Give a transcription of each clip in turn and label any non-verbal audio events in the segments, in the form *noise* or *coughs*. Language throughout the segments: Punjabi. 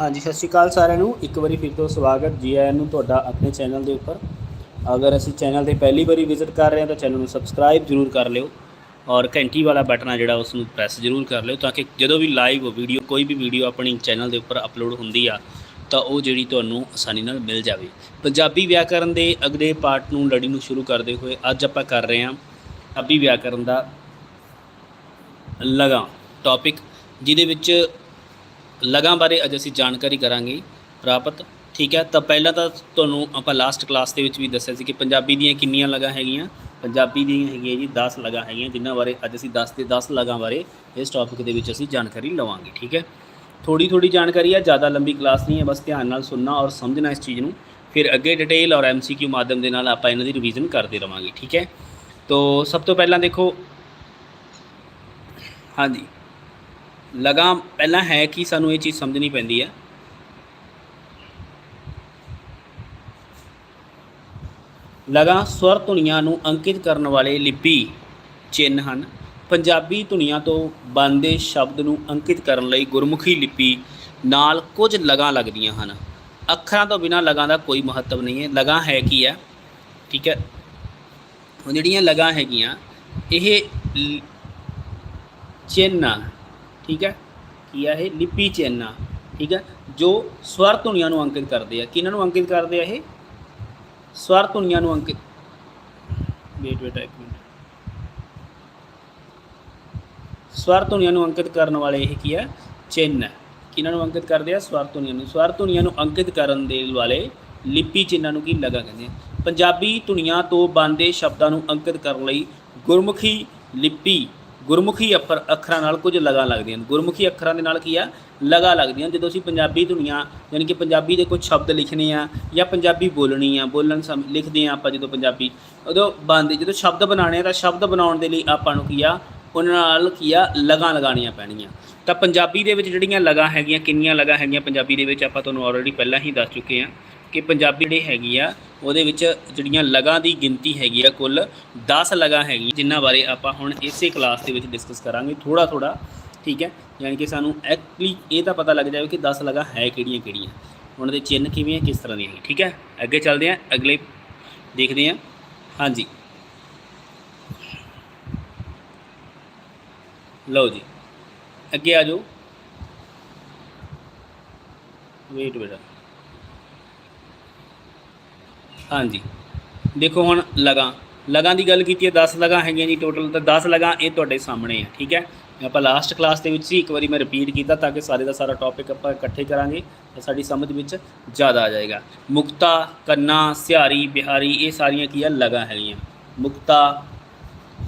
ਹਾਂਜੀ, ਸਤਿ ਸ਼੍ਰੀ ਅਕਾਲ ਸਾਰਿਆਂ ਨੂੰ। ਇੱਕ ਵਾਰੀ ਫਿਰ ਤੋਂ ਸਵਾਗਤ ਜੀ ਆਇਆਂ ਨੂੰ ਤੁਹਾਡਾ ਆਪਣੇ ਚੈਨਲ ਦੇ ਉੱਪਰ। ਅਗਰ ਅਸੀਂ ਚੈਨਲ ਤੇ ਪਹਿਲੀ ਵਾਰੀ ਵਿਜ਼ਿਟ ਕਰ ਰਹੇ ਹਾਂ ਤਾਂ ਚੈਨਲ ਨੂੰ ਸਬਸਕ੍ਰਾਈਬ ਜ਼ਰੂਰ ਕਰ ਲਿਓ ਔਰ ਘੰਟੀ ਵਾਲਾ ਬਟਨ ਆ ਜਿਹੜਾ ਉਸ ਨੂੰ ਪ੍ਰੈਸ ਜ਼ਰੂਰ ਕਰ ਲਿਓ ਤਾਂ ਕਿ ਜਦੋਂ ਵੀ ਲਾਈਵ ਵੀਡੀਓ ਕੋਈ ਵੀ ਵੀਡੀਓ ਆਪਣੀ ਚੈਨਲ ਦੇ ਉੱਪਰ ਅਪਲੋਡ ਹੁੰਦੀ ਆ, ਤਾਂ ਉਹ ਜਿਹੜੀ ਤੁਹਾਨੂੰ ਆਸਾਨੀ ਨਾਲ ਮਿਲ ਜਾਵੇ। ਪੰਜਾਬੀ ਵਿਆਕਰਨ ਦੇ ਅਗਲੇ ਪਾਰਟ ਨੂੰ, ਲੜੀ ਨੂੰ ਸ਼ੁਰੂ ਕਰਦੇ ਹੋਏ ਅੱਜ ਆਪਾਂ ਕਰ ਰਹੇ ਹਾਂ ਪੰਜਾਬੀ ਵਿਆਕਰਨ ਦਾ ਲਗਾ ਟੌਪਿਕ ਜਿਹਦੇ ਵਿੱਚ ਲਗਾਂ ਬਾਰੇ ਅੱਜ ਅਸੀਂ ਜਾਣਕਾਰੀ ਕਰਾਂਗੇ। ਪ੍ਰਾਪਤ ਠੀਕ ਹੈ? ਤਾਂ ਪਹਿਲਾਂ ਤਾਂ ਤੁਹਾਨੂੰ ਆਪਾਂ ਲਾਸਟ ਕਲਾਸ ਦੇ ਵਿੱਚ ਵੀ ਦੱਸਿਆ ਸੀ ਕਿ ਪੰਜਾਬੀ ਦੀਆਂ ਕਿੰਨੀਆਂ ਲਗਾਂ ਹੈਗੀਆਂ? ਪੰਜਾਬੀ ਦੀਆਂ ਹੈਗੀਆਂ ਜੀ 10 ਲਗਾਂ ਹੈਗੀਆਂ, ਜਿਨ੍ਹਾਂ ਬਾਰੇ ਅੱਜ ਅਸੀਂ 10 ਤੇ 10 ਲਗਾਂ ਬਾਰੇ ਇਸ ਟੌਪਿਕ ਦੇ ਵਿੱਚ ਅਸੀਂ ਜਾਣਕਾਰੀ ਲਵਾਂਗੇ, ਠੀਕ ਹੈ? ਥੋੜੀ ਥੋੜੀ ਜਾਣਕਾਰੀ ਹੈ, ਜ਼ਿਆਦਾ ਲੰਬੀ ਕਲਾਸ ਨਹੀਂ ਹੈ, ਬਸ ਧਿਆਨ ਨਾਲ ਸੁਣਨਾ ਔਰ ਸਮਝਣਾ ਇਸ ਚੀਜ਼ ਨੂੰ। ਫਿਰ ਅੱਗੇ ਡਿਟੇਲ ਔਰ ਐਮਸੀਕਿਊ ਮਾਧਿਅਮ ਦੇ ਨਾਲ ਆਪਾਂ ਇਹਨਾਂ ਦੀ ਰਿਵੀਜ਼ਨ ਕਰਦੇ ਰਵਾਂਗੇ, ਠੀਕ ਹੈ? ਤੋਂ ਸਭ ਤੋਂ ਪਹਿਲਾਂ ਦੇਖੋ, ਹਾਂਜੀ। ਲਗਾਂ ਪਹਿਲਾਂ ਹੈ ਕਿ? ਸਾਨੂੰ ਇਹ ਚੀਜ਼ ਸਮਝਣੀ ਪੈਂਦੀ ਹੈ। ਲਗਾਂ ਸਵਰ ਧੁਨੀਆਂ ਨੂੰ ਅੰਕਿਤ ਕਰਨ ਵਾਲੇ ਲਿਪੀ ਚਿੰਨ੍ਹ ਹਨ। ਪੰਜਾਬੀ ਧੁਨੀਆਂ ਤੋਂ ਬਣਦੇ ਸ਼ਬਦ ਨੂੰ ਅੰਕਿਤ ਕਰਨ ਲਈ ਗੁਰਮੁਖੀ ਲਿਪੀ ਨਾਲ ਕੁਝ ਲਗਾਂ ਲੱਗਦੀਆਂ ਹਨ। ਅੱਖਰਾਂ ਤੋਂ ਬਿਨਾਂ ਲਗਾਂ ਦਾ ਕੋਈ ਮਹੱਤਵ ਨਹੀਂ ਹੈ। ਲਗਾਂ ਹੈ ਕੀ ਹੈ? ਠੀਕ ਹੈ। ਜਿਹੜੀਆਂ ਲਗਾਂ ਹੈਗੀਆਂ, ਇਹ ਲ- ਚਿੰਨ੍ਹ ਠੀਕ ਹੈ? ਕੀ ਆ ਇਹ? ਲਿਪੀ ਚਿੰਨ੍ਹ ਆ, ਠੀਕ ਹੈ? ਜੋ ਸਵਰ ਧੁਨੀਆਂ ਨੂੰ ਅੰਕਿਤ ਕਰਦੇ ਆ। ਕਿਹਨਾਂ ਨੂੰ ਅੰਕਿਤ ਕਰਦੇ ਆ ਇਹ? ਸਵਰ ਧੁਨੀਆਂ ਨੂੰ ਅੰਕਿਤ ਵੇਟ ਵੇਟ ਇੱਕ ਮਿੰਟ। ਸਵਰ ਧੁਨੀਆਂ ਨੂੰ ਅੰਕਿਤ ਕਰਨ ਵਾਲੇ ਇਹ ਕੀ ਹੈ? ਚਿੰਨ੍ਹ ਹੈ। ਕਿਹਨਾਂ ਨੂੰ ਅੰਕਿਤ ਕਰਦੇ ਆ? ਸਵਰ ਧੁਨੀਆਂ ਨੂੰ। ਸਵਰ ਧੁਨੀਆਂ ਨੂੰ ਅੰਕਿਤ ਕਰਨ ਦੇ ਵਾਲੇ ਲਿਪੀ ਚਿੰਨਾਂ ਨੂੰ ਕੀ ਲਗਾ ਕਹਿੰਦੇ ਆ? ਪੰਜਾਬੀ ਧੁਨੀਆਂ ਤੋਂ ਬਣਦੇ ਸ਼ਬਦਾਂ ਨੂੰ ਅੰਕਿਤ ਕਰਨ ਲਈ ਗੁਰਮੁਖੀ ਲਿਪੀ ਗੁਰਮੁਖੀ ਅੱਖਰ ਅੱਖਰਾਂ ਨਾਲ ਕੁਝ ਲਗਾ ਲੱਗਦੀਆਂ ਹਨ। ਗੁਰਮੁਖੀ ਅੱਖਰਾਂ ਦੇ ਨਾਲ ਕੀ ਆ? ਲਗਾ ਲੱਗਦੀਆਂ ਜਦੋਂ ਅਸੀਂ ਪੰਜਾਬੀ ਧੁਨੀਆਂ, ਯਾਨੀ ਕਿ ਪੰਜਾਬੀ ਦੇ ਕੁਝ ਸ਼ਬਦ ਲਿਖਣੇ ਆ ਜਾਂ ਪੰਜਾਬੀ ਬੋਲਣੀ ਆ, ਬੋਲਣ ਸਮ ਲਿਖਦੇ ਆ ਆਪਾਂ ਜਦੋਂ ਪੰਜਾਬੀ, ਉਦੋਂ ਬਣਦੇ ਜਦੋਂ ਸ਼ਬਦ ਬਣਾਉਣੇ ਆ ਤਾਂ ਸ਼ਬਦ ਬਣਾਉਣ ਦੇ ਲਈ ਆਪਾਂ ਨੂੰ ਕੀ ਆ? ਉਹਨਾਂ ਨਾਲ ਕੀ ਆ? ਲਗਾਂ ਲਗਾਉਣੀਆਂ ਪੈਣੀਆਂ। ਤਾਂ ਪੰਜਾਬੀ ਦੇ ਵਿੱਚ ਜਿਹੜੀਆਂ ਲਗਾਂ ਹੈਗੀਆਂ, ਕਿੰਨੀਆਂ ਲਗਾਂ ਹੈਗੀਆਂ ਪੰਜਾਬੀ ਦੇ ਵਿੱਚ ਆਪਾਂ ਤੁਹਾਨੂੰ ਆਲਰੇਡੀ ਪਹਿਲਾਂ ਹੀ ਦੱਸ ਚੁੱਕੇ ਆ। ਕਿ ਪੰਜਾਬੀ ਜਿਹੜੀ ਹੈਗੀ ਆ, ਉਹਦੇ ਵਿੱਚ ਜਿਹੜੀਆਂ ਲਗਾਂ ਦੀ ਗਿਣਤੀ ਹੈਗੀ ਆ, ਕੁੱਲ 10 ਲਗਾਂ ਹੈਗੀਆਂ, ਜਿਨ੍ਹਾਂ ਬਾਰੇ ਆਪਾਂ ਹੁਣ ਇਸੇ ਕਲਾਸ ਦੇ ਵਿੱਚ ਡਿਸਕਸ ਕਰਾਂਗੇ ਥੋੜਾ ਥੋੜਾ ਠੀਕ ਹੈ? ਯਾਨੀ ਕਿ ਸਾਨੂੰ ਐਕਚੁਅਲੀ ਇਹ ਤਾਂ ਪਤਾ ਲੱਗ ਜਾਵੇ ਕਿ 10 ਲਗਾਂ ਹੈ ਕਿਹੜੀਆਂ ਕਿਹੜੀਆਂ। ਉਹਨਾਂ ਦੇ ਚਿੰਨ੍ਹ ਕਿਵੇਂ ਆ, ਕਿਸ ਤਰ੍ਹਾਂ ਦੀਆਂ ਹੈ ਠੀਕ ਹੈ? ਅੱਗੇ ਚੱਲਦੇ ਹਾਂ, ਅਗਲੇ ਦੇਖਦੇ ਹਾਂ। ਹਾਂਜੀ। ਲਓ ਜੀ, ਅੱਗੇ ਆ ਜਾਓ। ਵੇਟ ਬੇਟਾ ਹਾਂਜੀ। ਦੇਖੋ ਹੁਣ ਲਗਾਂ। ਲਗਾਂ ਦੀ ਗੱਲ ਕੀਤੀ ਹੈ 10 ਲਗਾਂ ਹੈਗੀਆਂ ਜੀ ਟੋਟਲ ਤਾਂ 10 ਲਗਾਂ ਇਹ ਤੁਹਾਡੇ ਸਾਹਮਣੇ ਆ, ਠੀਕ ਹੈ? ਆਪਾਂ ਲਾਸਟ ਕਲਾਸ ਦੇ ਵਿੱਚ ਸੀ, ਇੱਕ ਵਾਰੀ ਮੈਂ ਰਿਪੀਟ ਕੀਤਾ ਤਾਂ ਕਿ ਸਾਰੇ ਦਾ ਸਾਰਾ ਟੌਪਿਕ ਆਪਾਂ ਇਕੱਠੇ ਕਰਾਂਗੇ, ਤਾਂ ਸਾਡੀ ਸਮਝ ਵਿੱਚ ਜ਼ਿਆਦਾ ਆ ਜਾਏਗਾ। ਮੁਕਤਾ, ਕੰਨਾ, ਸਿਹਾਰੀ, ਬਿਹਾਰੀ, ਇਹ ਸਾਰੀਆਂ ਕੀ ਆ, ਲਗਾਂ ਹੈਗੀਆਂ। ਮੁਕਤਾ,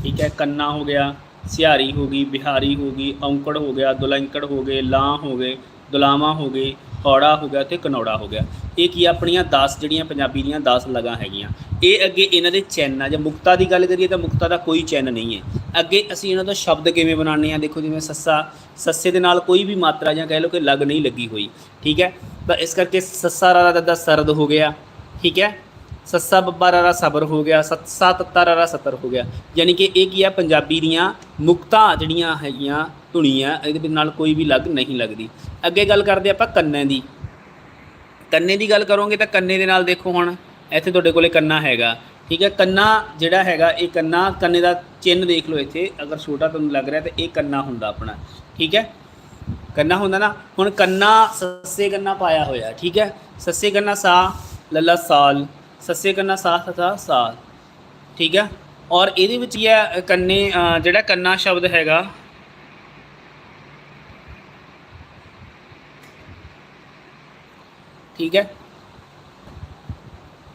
ਠੀਕ ਹੈ, ਕੰਨਾ ਹੋ ਗਿਆ, ਸਿਹਾਰੀ ਹੋ ਗਈ, ਬਿਹਾਰੀ ਹੋ ਗਈ, ਔਂਕੜ ਹੋ ਗਿਆ, ਦੁਲੰਕੜ ਹੋ ਗਏ ਲਾਂ ਹੋ ਗਏ, ਦੁਲਾਵਾਂ ਹੋ ਗਏ ਹੌੜਾ ਹੋ ਗਿਆ ਤੇ ਕਨੌੜਾ ਹੋ ਗਿਆ। ਇਹ ਕੀ ਆ? ਆਪਣੀਆਂ 10 ਜਿਹੜੀਆਂ ਪੰਜਾਬੀ ਦੀਆਂ 10 ਲਗਾਂ ਹੈਗੀਆਂ। ਇਹ ਅੱਗੇ ਇਹਨਾਂ ਦੇ ਚੈਨ ਆ। ਜਾਂ ਮੁਕਤਾ ਦੀ ਗੱਲ ਕਰੀਏ ਤਾਂ ਮੁਕਤਾ ਦਾ ਕੋਈ ਚੈਨ ਨਹੀਂ ਹੈ। ਅੱਗੇ ਅਸੀਂ ਇਹਨਾਂ ਦਾ ਸ਼ਬਦ ਕਿਵੇਂ ਬਣਾਉਂਦੇ ਆ ਦੇਖੋ ਜਿਵੇਂ ਸੱਸਾ, ਸੱਸੇ ਦੇ ਨਾਲ ਕੋਈ ਵੀ ਮਾਤਰਾ ਜਾਂ ਕਹਿ ਲਓ ਕਿ ਲੱਗ ਨਹੀਂ ਲੱਗੀ ਹੋਈ। ਠੀਕ ਹੈ? ਤਾਂ ਇਸ ਕਰਕੇ ਸੱਸਾ ਰਾ ਦਾ ਸਰਦ ਹੋ ਗਿਆ। ਠੀਕ ਹੈ? ਸੱਸਾ ਬੱਬਾ ਰਾਰਾ ਸਬਰ ਹੋ ਗਿਆ। ਸੱਸਾ ਤੱਤਾ ਰਾਰਾ ਸਤਰ ਹੋ ਗਿਆ। ਯਾਨੀ ਕਿ ਇਹ ਕੀ ਆ? ਪੰਜਾਬੀ ਦੀਆਂ ਮੁਕਤਾ ਜਿਹੜੀਆਂ ਹੈਗੀਆਂ ਧੁਨੀ ਧੁਨੀਆਂ ਇਹਦੇ ਨਾਲ ਕੋਈ ਵੀ ਲੱਗ ਨਹੀਂ ਲੱਗਦੀ। ਅੱਗੇ ਗੱਲ ਕਰਦੇ ਆਪਾਂ ਕੰਨੇ ਦੀ। ਕੰਨੇ ਦੀ ਗੱਲ ਕਰੋਗੇ ਤਾਂ ਕੰਨੇ ਦੇ ਨਾਲ ਦੇਖੋ ਹੁਣ, ਇੱਥੇ ਤੁਹਾਡੇ ਕੋਲੇ ਕੰਨਾ ਹੈਗਾ। ਠੀਕ ਹੈ, ਕੰਨਾ ਜਿਹੜਾ ਹੈਗਾ, ਇਹ ਕੰਨਾ, ਕੰਨੇ ਦਾ ਚਿੰਨ੍ਹ ਦੇਖ ਲਓ ਇੱਥੇ, ਅਗਰ ਛੋਟਾ ਤੁਹਾਨੂੰ ਲੱਗ ਰਿਹਾ ਤਾਂ ਇਹ ਕੰਨਾ ਹੁੰਦਾ ਆਪਣਾ। ਠੀਕ ਹੈ? ਕੰਨਾ ਹੁੰਦਾ ਨਾ, ਹੁਣ ਕੰਨਾ ਸੱਸੇ ਕੰਨਾ ਪਾਇਆ ਹੋਇਆ, ਠੀਕ ਹੈ? ਸੱਸੇ ਕੰਨਾ ਸਾ ਲੱਲਾ ਸਾਲ। ਸੱਸੇ ਕੰਨਾ ਸਾ ਤਥਾ ਸਾਲ। ਠੀਕ ਹੈ? ਔਰ ਇਹਦੇ ਵਿੱਚ ਕੀ ਹੈ, ਕੰਨੇ ਜਿਹੜਾ ਕੰਨਾ ਸ਼ਬਦ ਹੈਗਾ ਠੀਕ ਹੈ?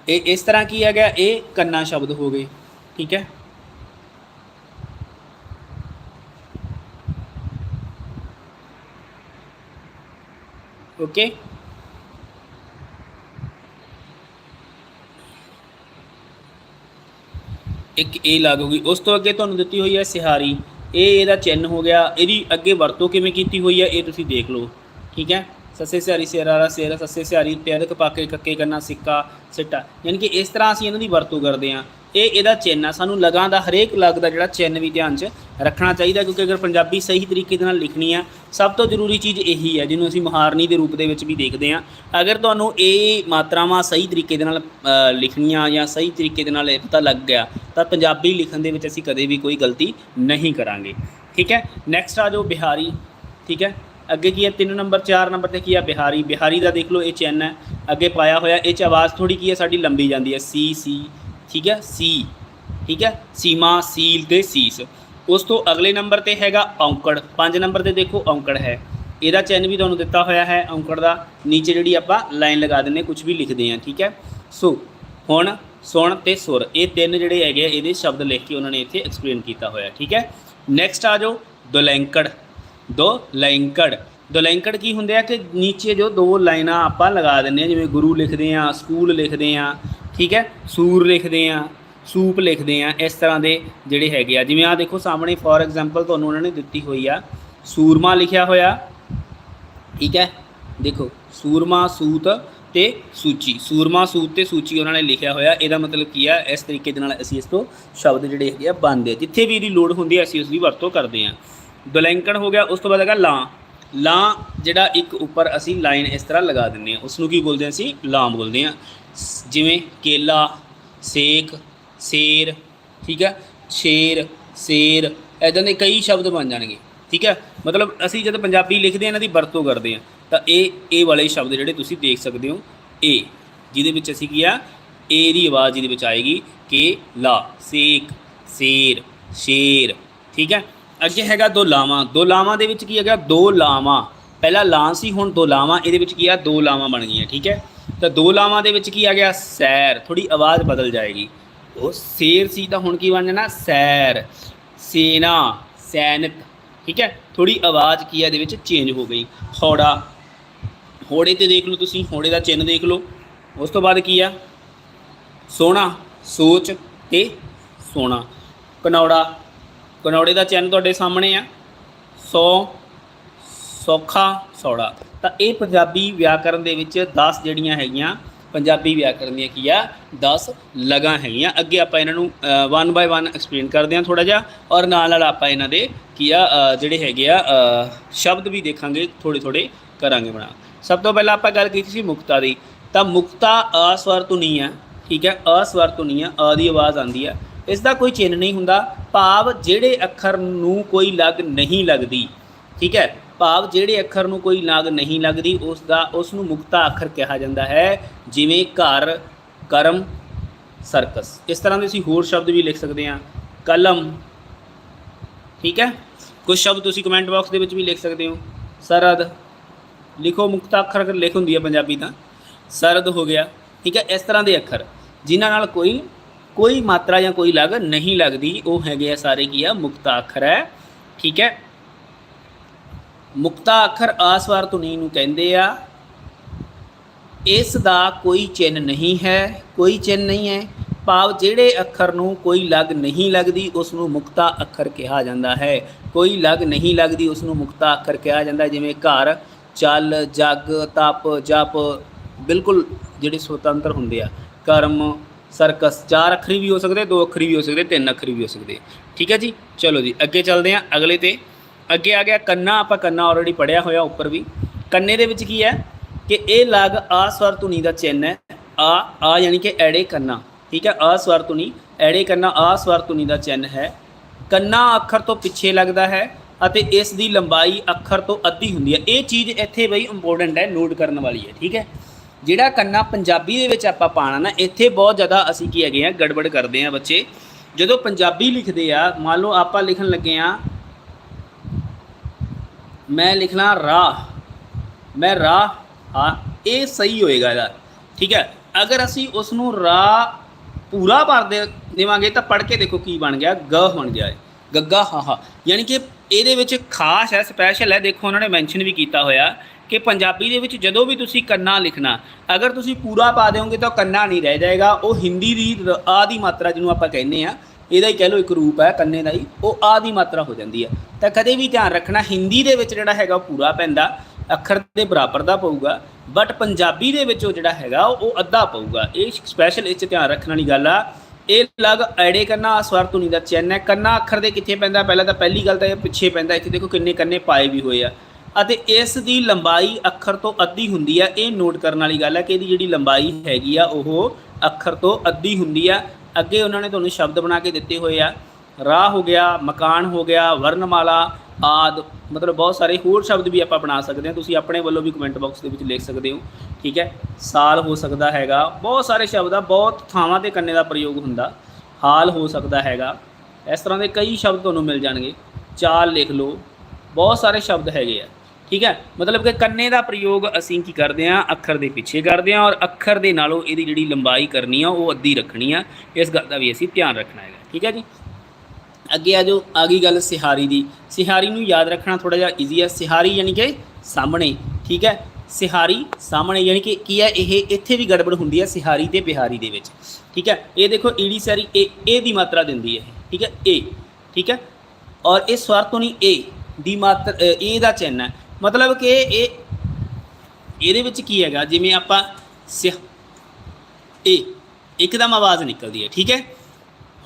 ਇਹ ਇਸ ਤਰ੍ਹਾਂ ਕੀ ਹੈਗਾ ਇਹ ਕੰਨਾ ਸ਼ਬਦ ਹੋ ਗਏ, ਠੀਕ ਹੈ? ਓਕੇ? ਇੱਕ ਇਹ ਲੱਗ ਹੋ ਗਈ। ਉਸ ਤੋਂ ਅੱਗੇ ਤੁਹਾਨੂੰ ਦਿੱਤੀ ਹੋਈ ਹੈ ਸਿਹਾਰੀ। ਇਹ ਇਹਦਾ ਚਿੰਨ ਹੋ ਗਿਆ। ਇਹਦੀ ਅੱਗੇ ਵਰਤੋਂ ਕਿਵੇਂ ਕੀਤੀ ਹੋਈ ਹੈ, ਇਹ ਤੁਸੀਂ ਦੇਖ ਲਓ। ਠੀਕ ਹੈ? ਸੱਸੇ ਸਿਹਾਰੀ ਸਿਹਰਾਰਾ ਸਿਹਰਾ ਸੱਸੇ ਸਿਆਰੀ ਟੈਰਕ ਪਾਕੇ ਕੱਕੇ ਕਰਨਾ ਸਿੱਕਾ ਸਿੱਟਾ। ਯਾਨੀ ਕਿ ਇਸ ਤਰ੍ਹਾਂ ਅਸੀਂ ਇਹਨਾਂ ਦੀ ਵਰਤੋਂ ਕਰਦੇ ਹਾਂ। ਇਹ ਇਹਦਾ ਚਿੰਨ੍ਹ ਆ। ਸਾਨੂੰ ਲਗਾਂ ਦਾ ਹਰੇਕ ਲਗ ਦਾ ਜਿਹੜਾ ਚਿੰਨ੍ਹ ਵੀ ਧਿਆਨ 'ਚ ਰੱਖਣਾ ਚਾਹੀਦਾ ਕਿਉਂਕਿ ਅਗਰ ਪੰਜਾਬੀ ਸਹੀ ਤਰੀਕੇ ਦੇ ਨਾਲ ਲਿਖਣੀ ਆ, ਸਭ ਤੋਂ ਜ਼ਰੂਰੀ ਚੀਜ਼ ਇਹੀ ਹੈ ਜਿਹਨੂੰ ਅਸੀਂ ਮੁਹਾਰਨੀ ਦੇ ਰੂਪ ਦੇ ਵਿੱਚ ਵੀ ਦੇਖਦੇ ਹਾਂ। ਅਗਰ ਤੁਹਾਨੂੰ ਇਹ ਮਾਤਰਾਵਾਂ ਸਹੀ ਤਰੀਕੇ ਦੇ ਨਾਲ ਲਿਖਣੀਆਂ ਜਾਂ ਸਹੀ ਤਰੀਕੇ ਦੇ ਨਾਲ ਇਹ ਪਤਾ ਲੱਗ ਗਿਆ, ਤਾਂ ਪੰਜਾਬੀ ਲਿਖਣ ਦੇ ਵਿੱਚ ਅਸੀਂ ਕਦੇ ਵੀ ਕੋਈ ਗਲਤੀ ਨਹੀਂ ਕਰਾਂਗੇ। ਠੀਕ ਹੈ? ਨੈਕਸਟ ਆ ਜਾਓ ਬਿਹਾਰੀ। ਠੀਕ ਹੈ? ਅੱਗੇ ਕੀ ਹੈ? 3 ਨੰਬਰ 4 ਨੰਬਰ ਤੇ ਕੀ ਹੈ ਬਿਹਾਰੀ। ਬਿਹਾਰੀ ਦਾ ਦੇਖ ਲਓ ਇਹ ਚੈਨ ਹੈ। ਅੱਗੇ ਪਾਇਆ ਹੋਇਆ ਇਹ ਚ ਆਵਾਜ਼ ਥੋੜੀ ਕੀ ਹੈ? ਸਾਡੀ ਲੰਬੀ ਜਾਂਦੀ ਹੈ। ਸੀ ਸੀ ਠੀਕ ਹੈ? ਸੀ ਠੀਕ ਹੈ? ਸੀਮਾ ਸੀਲ ਤੇ ਸੀਸ। ਉਸ ਤੋਂ ਅਗਲੇ ਨੰਬਰ ਤੇ ਹੈਗਾ ਔਂਕੜ। 5 ਨੰਬਰ ਤੇ ਦੇਖੋ ਔਂਕੜ ਹੈ। ਇਹਦਾ ਚੈਨ ਵੀ ਤੁਹਾਨੂੰ ਦਿੱਤਾ ਹੋਇਆ ਹੈ ਔਂਕੜ ਦਾ। ਨੀਚੇ ਜਿਹੜੀ ਆਪਾਂ ਲਾਈਨ ਲਗਾ ਦਿੰਨੇ ਕੁਝ ਵੀ ਲਿਖਦੇ ਹਾਂ ਠੀਕ ਹੈ? ਸੋ ਹੁਣ ਸੁਣ ਤੇ ਸੁਰ। ਇਹ ਤਿੰਨ ਜਿਹੜੇ ਹੈਗੇ ਆ, ਇਹਦੇ ਸ਼ਬਦ ਲਿਖ ਕੇ ਉਹਨਾਂ ਨੇ ਇੱਥੇ ਐਕਸਪਲੇਨ ਕੀਤਾ ਹੋਇਆ ਠੀਕ ਹੈ? ਨੈਕਸਟ ਆ ਜਾਓ ਦੁਲੈਂਕੜ। ਦੋ ਲੈਂਕੜ। ਦੋ ਲੈਂਕੜ ਕੀ ਹੁੰਦੇ ਆ ਕਿ ਨੀਚੇ ਜੋ ਦੋ ਲਾਈਨਾਂ ਆਪਾਂ ਲਗਾ ਦਿੰਨੇ ਆ, ਜਿਵੇਂ ਗੁਰੂ ਲਿਖਦੇ ਆ, ਸਕੂਲ ਲਿਖਦੇ ਆ, ਠੀਕ ਹੈ? ਸੂਰ ਲਿਖਦੇ ਆ, ਸੂਪ ਲਿਖਦੇ ਆ, ਇਸ ਤਰ੍ਹਾਂ ਦੇ ਜਿਹੜੇ ਹੈਗੇ ਆ। ਜਿਵੇਂ ਆ ਦੇਖੋ ਸਾਹਮਣੇ ਫੋਰ ਐਗਜ਼ਾਮਪਲ ਤੁਹਾਨੂੰ ਉਹਨਾਂ ਨੇ ਦਿੱਤੀ ਹੋਈ ਆ, ਸੂਰਮਾ ਲਿਖਿਆ ਹੋਇਆ, ਠੀਕ ਹੈ? ਦੇਖੋ, ਸੂਰਮਾ, ਸੂਤ ਤੇ ਸੂਚੀ। ਸੂਰਮਾ, ਸੂਤ ਤੇ ਸੂਚੀ ਉਹਨਾਂ ਨੇ ਲਿਖਿਆ ਹੋਇਆ। ਇਹਦਾ ਮਤਲਬ ਕੀ ਆ? ਇਸ ਤਰੀਕੇ ਦੇ ਨਾਲ ਅਸੀਂ ਇਸ ਤੋਂ ਸ਼ਬਦ ਜਿਹੜੇ ਹੈਗੇ ਆ, ਬਣਦੇ ਜਿੱਥੇ ਵੀ ਇਹਦੀ ਲੋੜ ਹੁੰਦੀ ਹੈ ਅਸੀਂ ਉਸ ਦੀ ਵਰਤੋਂ ਕਰਦੇ ਆ। ਦੁਲੈਂਕਣ ਹੋ ਗਿਆ, ਉਸ ਤੋਂ ਬਾਅਦ ਹੈਗਾ ਲਾਂ। ਲਾਂ ਜਿਹੜਾ ਇੱਕ ਉੱਪਰ ਅਸੀਂ ਲਾਈਨ ਇਸ ਤਰ੍ਹਾਂ ਲਗਾ ਦਿੰਦੇ ਆ ਉਸ ਨੂੰ ਕੀ ਬੋਲਦੇ ਆ ਅਸੀਂ? ਲਾਮ ਬੋਲਦੇ ਆ ਸ- ਜਿਵੇਂ ਕੇਲਾ, ਸੇਕ, ਸ਼ੇਰ, ਠੀਕ ਹੈ? ਸ਼ੇਰ ਸ਼ੇਰ ਐਦਾਂ ਦੇ ਕਈ ਸ਼ਬਦ ਬਣ ਜਾਣਗੇ। ਠੀਕ ਹੈ? ਮਤਲਬ ਅਸੀਂ ਜਦ ਪੰਜਾਬੀ ਲਿਖਦੇ ਆ ਇਹਨਾਂ ਦੀ ਵਰਤੋਂ ਕਰਦੇ ਆ ਤਾਂ ਇਹ ਇਹ ਵਾਲੇ ਸ਼ਬਦ ਜਿਹੜੇ ਤੁਸੀਂ ਦੇਖ ਸਕਦੇ ਹੋ ਇਹ ਜਿਹਦੇ ਵਿੱਚ ਅਸੀਂ ਕੀ ਆ? ਏ ਦੀ ਆਵਾਜ਼ ਜਿਹਦੇ ਵਿੱਚ ਆਏਗੀ ਕਿ ਲਾ, ਸੇਕ, ਸ਼ੇਰ ਸ਼ੇਰ, ਠੀਕ ਹੈ? ਅੱਗੇ ਹੈਗਾ ਦੋ ਲਾਵਾਂ। ਦੋ ਲਾਵਾਂ ਦੇ ਵਿੱਚ ਕੀ ਹੈਗਾ? ਦੋ ਲਾਵਾਂ। ਪਹਿਲਾ ਲਾਂ ਸੀ, ਹੁਣ ਦੋ ਲਾਵਾਂ। ਇਹਦੇ ਵਿੱਚ ਕੀ ਆ? ਦੋ ਲਾਵਾਂ ਬਣ ਗਈਆਂ, ਠੀਕ ਹੈ? ਤਾਂ ਦੋ ਲਾਵਾਂ ਦੇ ਵਿੱਚ ਕੀ ਆ ਗਿਆ? ਸੈਰ। ਥੋੜੀ ਆਵਾਜ਼ ਬਦਲ ਜਾਏਗੀ। ਉਹ ਸ਼ੇਰ ਸੀ ਤਾਂ ਹੁਣ ਕੀ ਬਣ ਜਾਣਾ? ਸੈਰ। ਸੇਨਾ। ਸੈਨਿਕ। ਠੀਕ ਹੈ? ਥੋੜੀ ਆਵਾਜ਼ ਕੀ ਆ ਇਹਦੇ ਵਿੱਚ? ਚੇਂਜ ਹੋ ਗਈ। ਹੌੜਾ। ਹੌੜੇ ਤੇ ਦੇਖ ਲਓ ਤੁਸੀਂ। ਹੌੜੇ ਦਾ ਚਿੰਨ੍ਹ ਦੇਖ ਲਓ। ਉਸ ਤੋਂ ਬਾਅਦ ਕੀ ਆ? ਸੋਹਣਾ। ਸੋਚ ਤੇ ਸੋਨਾ ਕਨੌੜਾ। ਕਨੌੜੇ ਦਾ ਚਿੰਨ੍ਹ ਤੁਹਾਡੇ ਸਾਹਮਣੇ ਆ। ਸੌ, ਸੌਖਾ ਸੌੜਾ। ਤਾਂ ਇਹ ਪੰਜਾਬੀ ਵਿਆਕਰਨ ਦੇ ਵਿੱਚ 10 ਜਿਹੜੀਆਂ ਹੈਗੀਆਂ, ਪੰਜਾਬੀ ਵਿਆਕਰਨ ਦੀਆਂ ਕੀ ਆ 10 ਲਗਾਂ ਹੈਗੀਆਂ। ਅੱਗੇ ਆਪਾਂ ਇਹਨਾਂ ਨੂੰ ਵਨ ਬਾਈ ਵਨ ਐਕਸਪਲੇਨ ਕਰਦੇ ਹਾਂ ਥੋੜਾ ਜਿਹਾ। ਔਰ ਨਾਲ ਨਾਲ ਆਪਾਂ ਇਹਨਾਂ ਦੇ ਕੀ ਆ ਜਿਹੜੇ ਹੈਗੇ ਆ ਸ਼ਬਦ ਵੀ ਦੇਖਾਂਗੇ ਥੋੜੇ ਥੋੜੇ ਕਰਾਂਗੇ ਬਣਾ। ਸਭ ਤੋਂ ਪਹਿਲਾਂ ਆਪਾਂ ਗੱਲ ਕੀਤੀ ਸੀ ਮੁਕਤਾ ਦੀ। ਤਾਂ ਮੁਕਤਾ ਅਸਵਰ ਧੁਨੀ ਆ ਠੀਕ ਹੈ ਅਸਵਰ ਧੁਨੀ ਆ ਅ ਦੀ ਆਵਾਜ਼ ਆਉਂਦੀ ਆ। ਇਸ ਦਾ ਕੋਈ ਚਿੰਨ੍ਹ ਨਹੀਂ ਹੁੰਦਾ। ਭਾਵ ਜਿਹੜੇ ਅੱਖਰ ਨੂੰ ਕੋਈ ਲਗ ਨਹੀਂ ਲੱਗਦੀ, ਠੀਕ ਹੈ? ਭਾਵ ਜਿਹੜੇ ਅੱਖਰ ਨੂੰ ਕੋਈ ਲਗ ਨਹੀਂ ਲੱਗਦੀ ਉਸ ਦਾ ਉਸ ਨੂੰ ਮੁਕਤਾ ਅੱਖਰ ਕਿਹਾ ਜਾਂਦਾ ਹੈ, ਜਿਵੇਂ ਘਰ, ਕਰਮ, ਸਰਕਸ। ਇਸ ਤਰ੍ਹਾਂ ਦੇ ਅਸੀਂ ਹੋਰ ਸ਼ਬਦ ਵੀ ਲਿਖ ਸਕਦੇ ਹਾਂ। ਕਲਮ, ਠੀਕ ਹੈ? ਕੁਝ ਸ਼ਬਦ ਤੁਸੀਂ ਕਮੈਂਟ ਬਾਕਸ ਦੇ ਵਿੱਚ ਵੀ ਲਿਖ ਸਕਦੇ ਹੋ। ਸਰਦ, ਲਿਖੋ, ਮੁਕਤਾ ਅੱਖਰ ਅਗਰ ਲਿਖ ਹੁੰਦੀ ਹੈ ਪੰਜਾਬੀ ਤਾਂ। ਸਰਦ ਹੋ ਗਿਆ, ਠੀਕ ਹੈ? ਇਸ ਤਰ੍ਹਾਂ ਦੇ ਅੱਖਰ, ਜਿਨ੍ਹਾਂ ਨਾਲ ਕੋਈ ਕੋਈ ਮਾਤਰਾ ਜਾਂ ਕੋਈ ਲਗ ਨਹੀਂ ਲੱਗਦੀ। ਉਹ ਹੈਗੇ ਆ ਸਾਰੇ ਕੀ ਆ, ਮੁਕਤਾ ਅੱਖਰ ਹੈ। ਠੀਕ ਹੈ? ਮੁਕਤਾ ਅੱਖਰ ਆਸਵਾਰ ਧੁਨੀ ਨੂੰ ਕਹਿੰਦੇ ਆ, ਇਸ ਦਾ ਕੋਈ ਚਿੰਨ ਨਹੀਂ ਹੈ, ਕੋਈ ਚਿੰਨ ਨਹੀਂ ਹੈ। ਭਾਵ ਜਿਹੜੇ ਅੱਖਰ ਨੂੰ ਕੋਈ ਲਗ ਨਹੀਂ ਲੱਗਦੀ, ਉਸ ਨੂੰ ਮੁਕਤਾ ਅੱਖਰ ਕਿਹਾ ਜਾਂਦਾ ਹੈ। ਕੋਈ ਲਗ ਨਹੀਂ ਲੱਗਦੀ, ਉਸ ਨੂੰ ਮੁਕਤਾ ਅੱਖਰ ਕਿਹਾ ਜਾਂਦਾ। ਜਿਵੇਂ ਘਰ, ਚੱਲ, ਜਗ, ਤਪ, ਜਪ, ਬਿਲਕੁਲ ਜਿਹੜੇ ਸੁਤੰਤਰ ਹੁੰਦੇ ਆ। ਕਰਮ ਸਰਕਸ, ਚਾਰ ਅੱਖਰੀ ਵੀ ਹੋ ਸਕਦੇ, ਦੋ ਅੱਖਰੀ ਵੀ ਹੋ ਸਕਦੇ, ਤਿੰਨ ਅੱਖਰੀ ਵੀ ਹੋ ਸਕਦੇ। ਠੀਕ ਹੈ ਜੀ? ਚਲੋ ਜੀ, ਅੱਗੇ ਚੱਲਦੇ ਹਾਂ, ਅਗਲੇ ਤੇ। ਅੱਗੇ ਆ ਗਿਆ ਕੰਨਾ, ਆਪਾਂ ਕੰਨਾ ਆਲਰੇਡੀ ਪੜਿਆ ਹੋਇਆ ਉੱਪਰ ਵੀ। ਕੰਨੇ ਦੇ ਵਿੱਚ ਕੀ ਹੈ? ਕਿ ਇਹ ਲਗ ਆ ਸਵਰ ਧੁਨੀ ਦਾ ਚਿੰਨ ਹੈ। ਆ ਆ ਯਾਨੀ ਕਿ ਐੜੇ ਕੰਨਾ। ਠੀਕ ਹੈ? ਆ ਸਵਰ ਧੁਨੀ ਐੜੇ ਕੰਨਾ, ਆ ਸਵਰ ਧੁਨੀ ਦਾ ਚਿੰਨ ਹੈ। ਕੰਨਾ ਅੱਖਰ ਤੋਂ ਪਿੱਛੇ ਲੱਗਦਾ ਹੈ ਅਤੇ ਇਸ ਦੀ ਲੰਬਾਈ ਅੱਖਰ ਤੋਂ ਅੱਧੀ ਹੁੰਦੀ ਹੈ। ਇਹ ਚੀਜ਼ ਇੱਥੇ ਬਈ ਇੰਪੋਰਟੈਂਟ ਹੈ ਨੋਟ ਕਰਨ ਵਾਲੀ ਹੈ। ਠੀਕ ਹੈ? ਜਿਹੜਾ ਕੰਨਾ ਪੰਜਾਬੀ ਦੇ ਵਿੱਚ ਆਪਾਂ ਪਾਣਾ ਨਾ, ਇੱਥੇ ਬਹੁਤ ਜ਼ਿਆਦਾ ਅਸੀਂ ਕੀ ਹੈਗੇ ਆ, ਗੜਬੜ ਕਰਦੇ ਆ ਬੱਚੇ। ਜਦੋਂ ਪੰਜਾਬੀ ਲਿਖਦੇ ਆ, ਮੰਨ ਲਓ ਆਪਾਂ ਲਿਖਣ ਲੱਗੇ ਆ, ਮੈਂ ਲਿਖਣਾ ਰਾਹ ਮੈਂ ਰਾਹ ਹਾਂ, ਇਹ ਸਹੀ ਹੋਏਗਾ ਇਹਦਾ, ਠੀਕ ਹੈ? ਅਗਰ ਅਸੀਂ ਉਸ ਨੂੰ ਰਾਹ ਪੂਰਾ ਭਰ ਦੇ ਦੇਵਾਂਗੇ ਤਾਂ ਪੜ੍ਹ ਕੇ ਦੇਖੋ ਕੀ ਬਣ ਗਿਆ, ਗ ਬਣ ਗਿਆ ਹੈ ਗੱਗਾ ਹਾਹਾ ਯਾਨੀ ਕਿ ਇਹਦੇ ਵਿੱਚ ਖਾਸ ਹੈ ਸਪੈਸ਼ਲ ਹੈ, ਦੇਖੋ ਉਹਨਾਂ ਨੇ ਮੈਂਸ਼ਨ ਵੀ ਕੀਤਾ ਹੋਇਆ। ਕਿ ਪੰਜਾਬੀ ਦੇ ਵਿੱਚ ਜਦੋਂ ਵੀ ਤੁਸੀਂ ਕੰਨਾ ਲਿਖਣਾ, ਅਗਰ ਤੁਸੀਂ ਪੂਰਾ ਪਾ ਦਿਓਗੇ ਤਾਂ ਕੰਨਾ ਨਹੀਂ ਰਹਿ ਜਾਏਗਾ। ਉਹ ਹਿੰਦੀ ਦੀ ਆ ਦੀ ਮਾਤਰਾ ਜਿਹਨੂੰ ਆਪਾਂ ਕਹਿੰਦੇ ਆ ਇਹਦਾ ਹੀ ਕਹਿ ਲਓ ਇੱਕ ਰੂਪ ਹੈ ਕੰਨੇ ਦਾ ਹੀ, ਉਹ ਆ ਦੀ ਮਾਤਰਾ ਹੋ ਜਾਂਦੀ ਹੈ। ਤਾਂ ਕਦੇ ਵੀ ਧਿਆਨ ਰੱਖਣਾ, ਹਿੰਦੀ ਦੇ ਵਿੱਚ ਜਿਹੜਾ ਹੈਗਾ ਉਹ ਪੂਰਾ ਪੈਂਦਾ, ਅੱਖਰ ਦੇ ਬਰਾਬਰ ਦਾ ਪਊਗਾ ਬਟ ਪੰਜਾਬੀ ਦੇ ਵਿੱਚ ਉਹ ਜਿਹੜਾ ਹੈਗਾ, ਉਹ ਅੱਧਾ ਪਊਗਾ। ਇਹ ਸਪੈਸ਼ਲ ਇਹ 'ਚ ਧਿਆਨ ਰੱਖਣ ਵਾਲੀ ਗੱਲ ਆ। ਇਹ ਲਗ ਐੜੇ ਕੰਨਾ, ਸਵਰ ਧੁਨੀ ਦਾ ਚਿੰਨ੍ਹ ਹੈ। ਕੰਨਾ ਅੱਖਰ ਦੇ ਕਿੱਥੇ ਪੈਂਦਾ? ਪਹਿਲਾਂ ਤਾਂ ਪਹਿਲੀ ਗੱਲ ਤਾਂ ਇਹ ਪਿੱਛੇ ਪੈਂਦਾ। ਇੱਥੇ ਦੇਖੋ ਕਿੰਨੇ ਕੰਨੇ ਪਾਏ ਵੀ ਹੋਏ ਆ। ਅਤੇ ਇਸ ਦੀ ਲੰਬਾਈ ਅੱਖਰ ਤੋਂ ਅੱਧੀ ਹੁੰਦੀ ਹੈ ਇਹ ਨੋਟ ਕਰਨ ਵਾਲੀ ਗੱਲ ਹੈ ਕਿ ਇਹਦੀ ਜਿਹੜੀ ਲੰਬਾਈ ਹੈਗੀ ਆ, ਉਹ ਅੱਖਰ ਤੋਂ ਅੱਧੀ ਹੁੰਦੀ ਆ। ਅੱਗੇ ਉਹਨਾਂ ਨੇ ਤੁਹਾਨੂੰ ਸ਼ਬਦ ਬਣਾ ਕੇ ਦਿੱਤੇ ਹੋਏ ਆ। ਰਾਹ ਹੋ ਗਿਆ, ਮਕਾਨ ਹੋ ਗਿਆ ਵਰਨਮਾਲਾ ਆਦ, ਮਤਲਬ ਬਹੁਤ ਸਾਰੇ ਹੋਰ ਸ਼ਬਦ ਵੀ ਆਪਾਂ ਬਣਾ ਸਕਦੇ ਹਾਂ। ਤੁਸੀਂ ਆਪਣੇ ਵੱਲੋਂ ਵੀ ਕਮੈਂਟ ਬਾਕਸ ਦੇ ਵਿੱਚ ਲਿਖ ਸਕਦੇ ਹੋ। ਠੀਕ ਹੈ? ਸਾਲ ਹੋ ਸਕਦਾ ਹੈਗਾ। ਬਹੁਤ ਸਾਰੇ ਸ਼ਬਦ ਆ, ਬਹੁਤ ਥਾਵਾਂ ਤੇ ਕੰਨੇ ਦਾ ਪ੍ਰਯੋਗ ਹੁੰਦਾ। ਹਾਲ ਹੋ ਸਕਦਾ ਹੈਗਾ। ਇਸ ਤਰ੍ਹਾਂ ਦੇ ਕਈ ਸ਼ਬਦ ਤੁਹਾਨੂੰ ਮਿਲ ਜਾਣਗੇ। ਚਾਲ ਲਿਖ ਲਓ। ਬਹੁਤ ਸਾਰੇ ਸ਼ਬਦ ਹੈਗੇ ਆ। ਠੀਕ ਹੈ? ਮਤਲਬ ਕਿ ਕੰਨੇ ਦਾ ਪ੍ਰਯੋਗ ਅਸੀਂ ਕੀ ਕਰਦੇ ਆ ਅੱਖਰ ਦੇ ਪਿੱਛੇ ਕਰਦੇ ਆ ਔਰ ਅੱਖਰ ਦੇ ਨਾਲੋਂ ਇਹਦੀ ਜਿਹੜੀ ਲੰਬਾਈ ਕਰਨੀ ਆ ਉਹ ਅੱਧੀ ਰੱਖਣੀ ਆ। ਇਸ ਗੱਲ ਦਾ ਵੀ ਅਸੀਂ ਧਿਆਨ ਰੱਖਣਾ ਹੈਗਾ। ਠੀਕ ਹੈ ਜੀ? ਅੱਗੇ ਆ ਜੋ ਆ ਗਈ ਗੱਲ ਸਿਹਾਰੀ ਦੀ। ਸਿਹਾਰੀ ਨੂੰ ਯਾਦ ਰੱਖਣਾ ਥੋੜਾ ਜਿਹਾ ਈਜ਼ੀ ਹੈ ਸਿਹਾਰੀ ਯਾਨੀ ਕਿ ਸਾਹਮਣੇ। ਠੀਕ ਹੈ? ਸਿਹਾਰੀ ਸਾਹਮਣੇ ਯਾਨੀ ਕਿ ਕੀ ਹੈ? ਇਹ ਇੱਥੇ ਵੀ ਗੜਬੜ ਹੁੰਦੀ ਹੈ ਸਿਹਾਰੀ ਤੇ ਬਿਹਾਰੀ ਦੇ ਵਿੱਚ। ਠੀਕ ਹੈ? ਇਹ ਦੇਖੋ ਈੜੀ ਸਾਰੀ ਏ ਏ ਦੀ ਮਾਤਰਾ ਦਿੰਦੀ ਹੈ ਇਹ, ਠੀਕ ਹੈ? ਏ ਠੀਕ ਹੈ? ਔਰ ਇਹ ਸਵਰ ਤੋਂ ਨਹੀਂ ਏ ਦੀ ਮਾਤਰਾ ਏ ਦਾ ਚਿੰਨ੍ਹ ਹੈ। ਮਤਲਬ ਕਿ ਇਹ ਇਹਦੇ ਵਿੱਚ ਕੀ ਹੈਗਾ? ਜਿਵੇਂ ਆਪਾਂ ਸਿਹ ਏ, ਇੱਕਦਮ ਆਵਾਜ਼ ਨਿਕਲਦੀ ਹੈ, ਠੀਕ ਹੈ?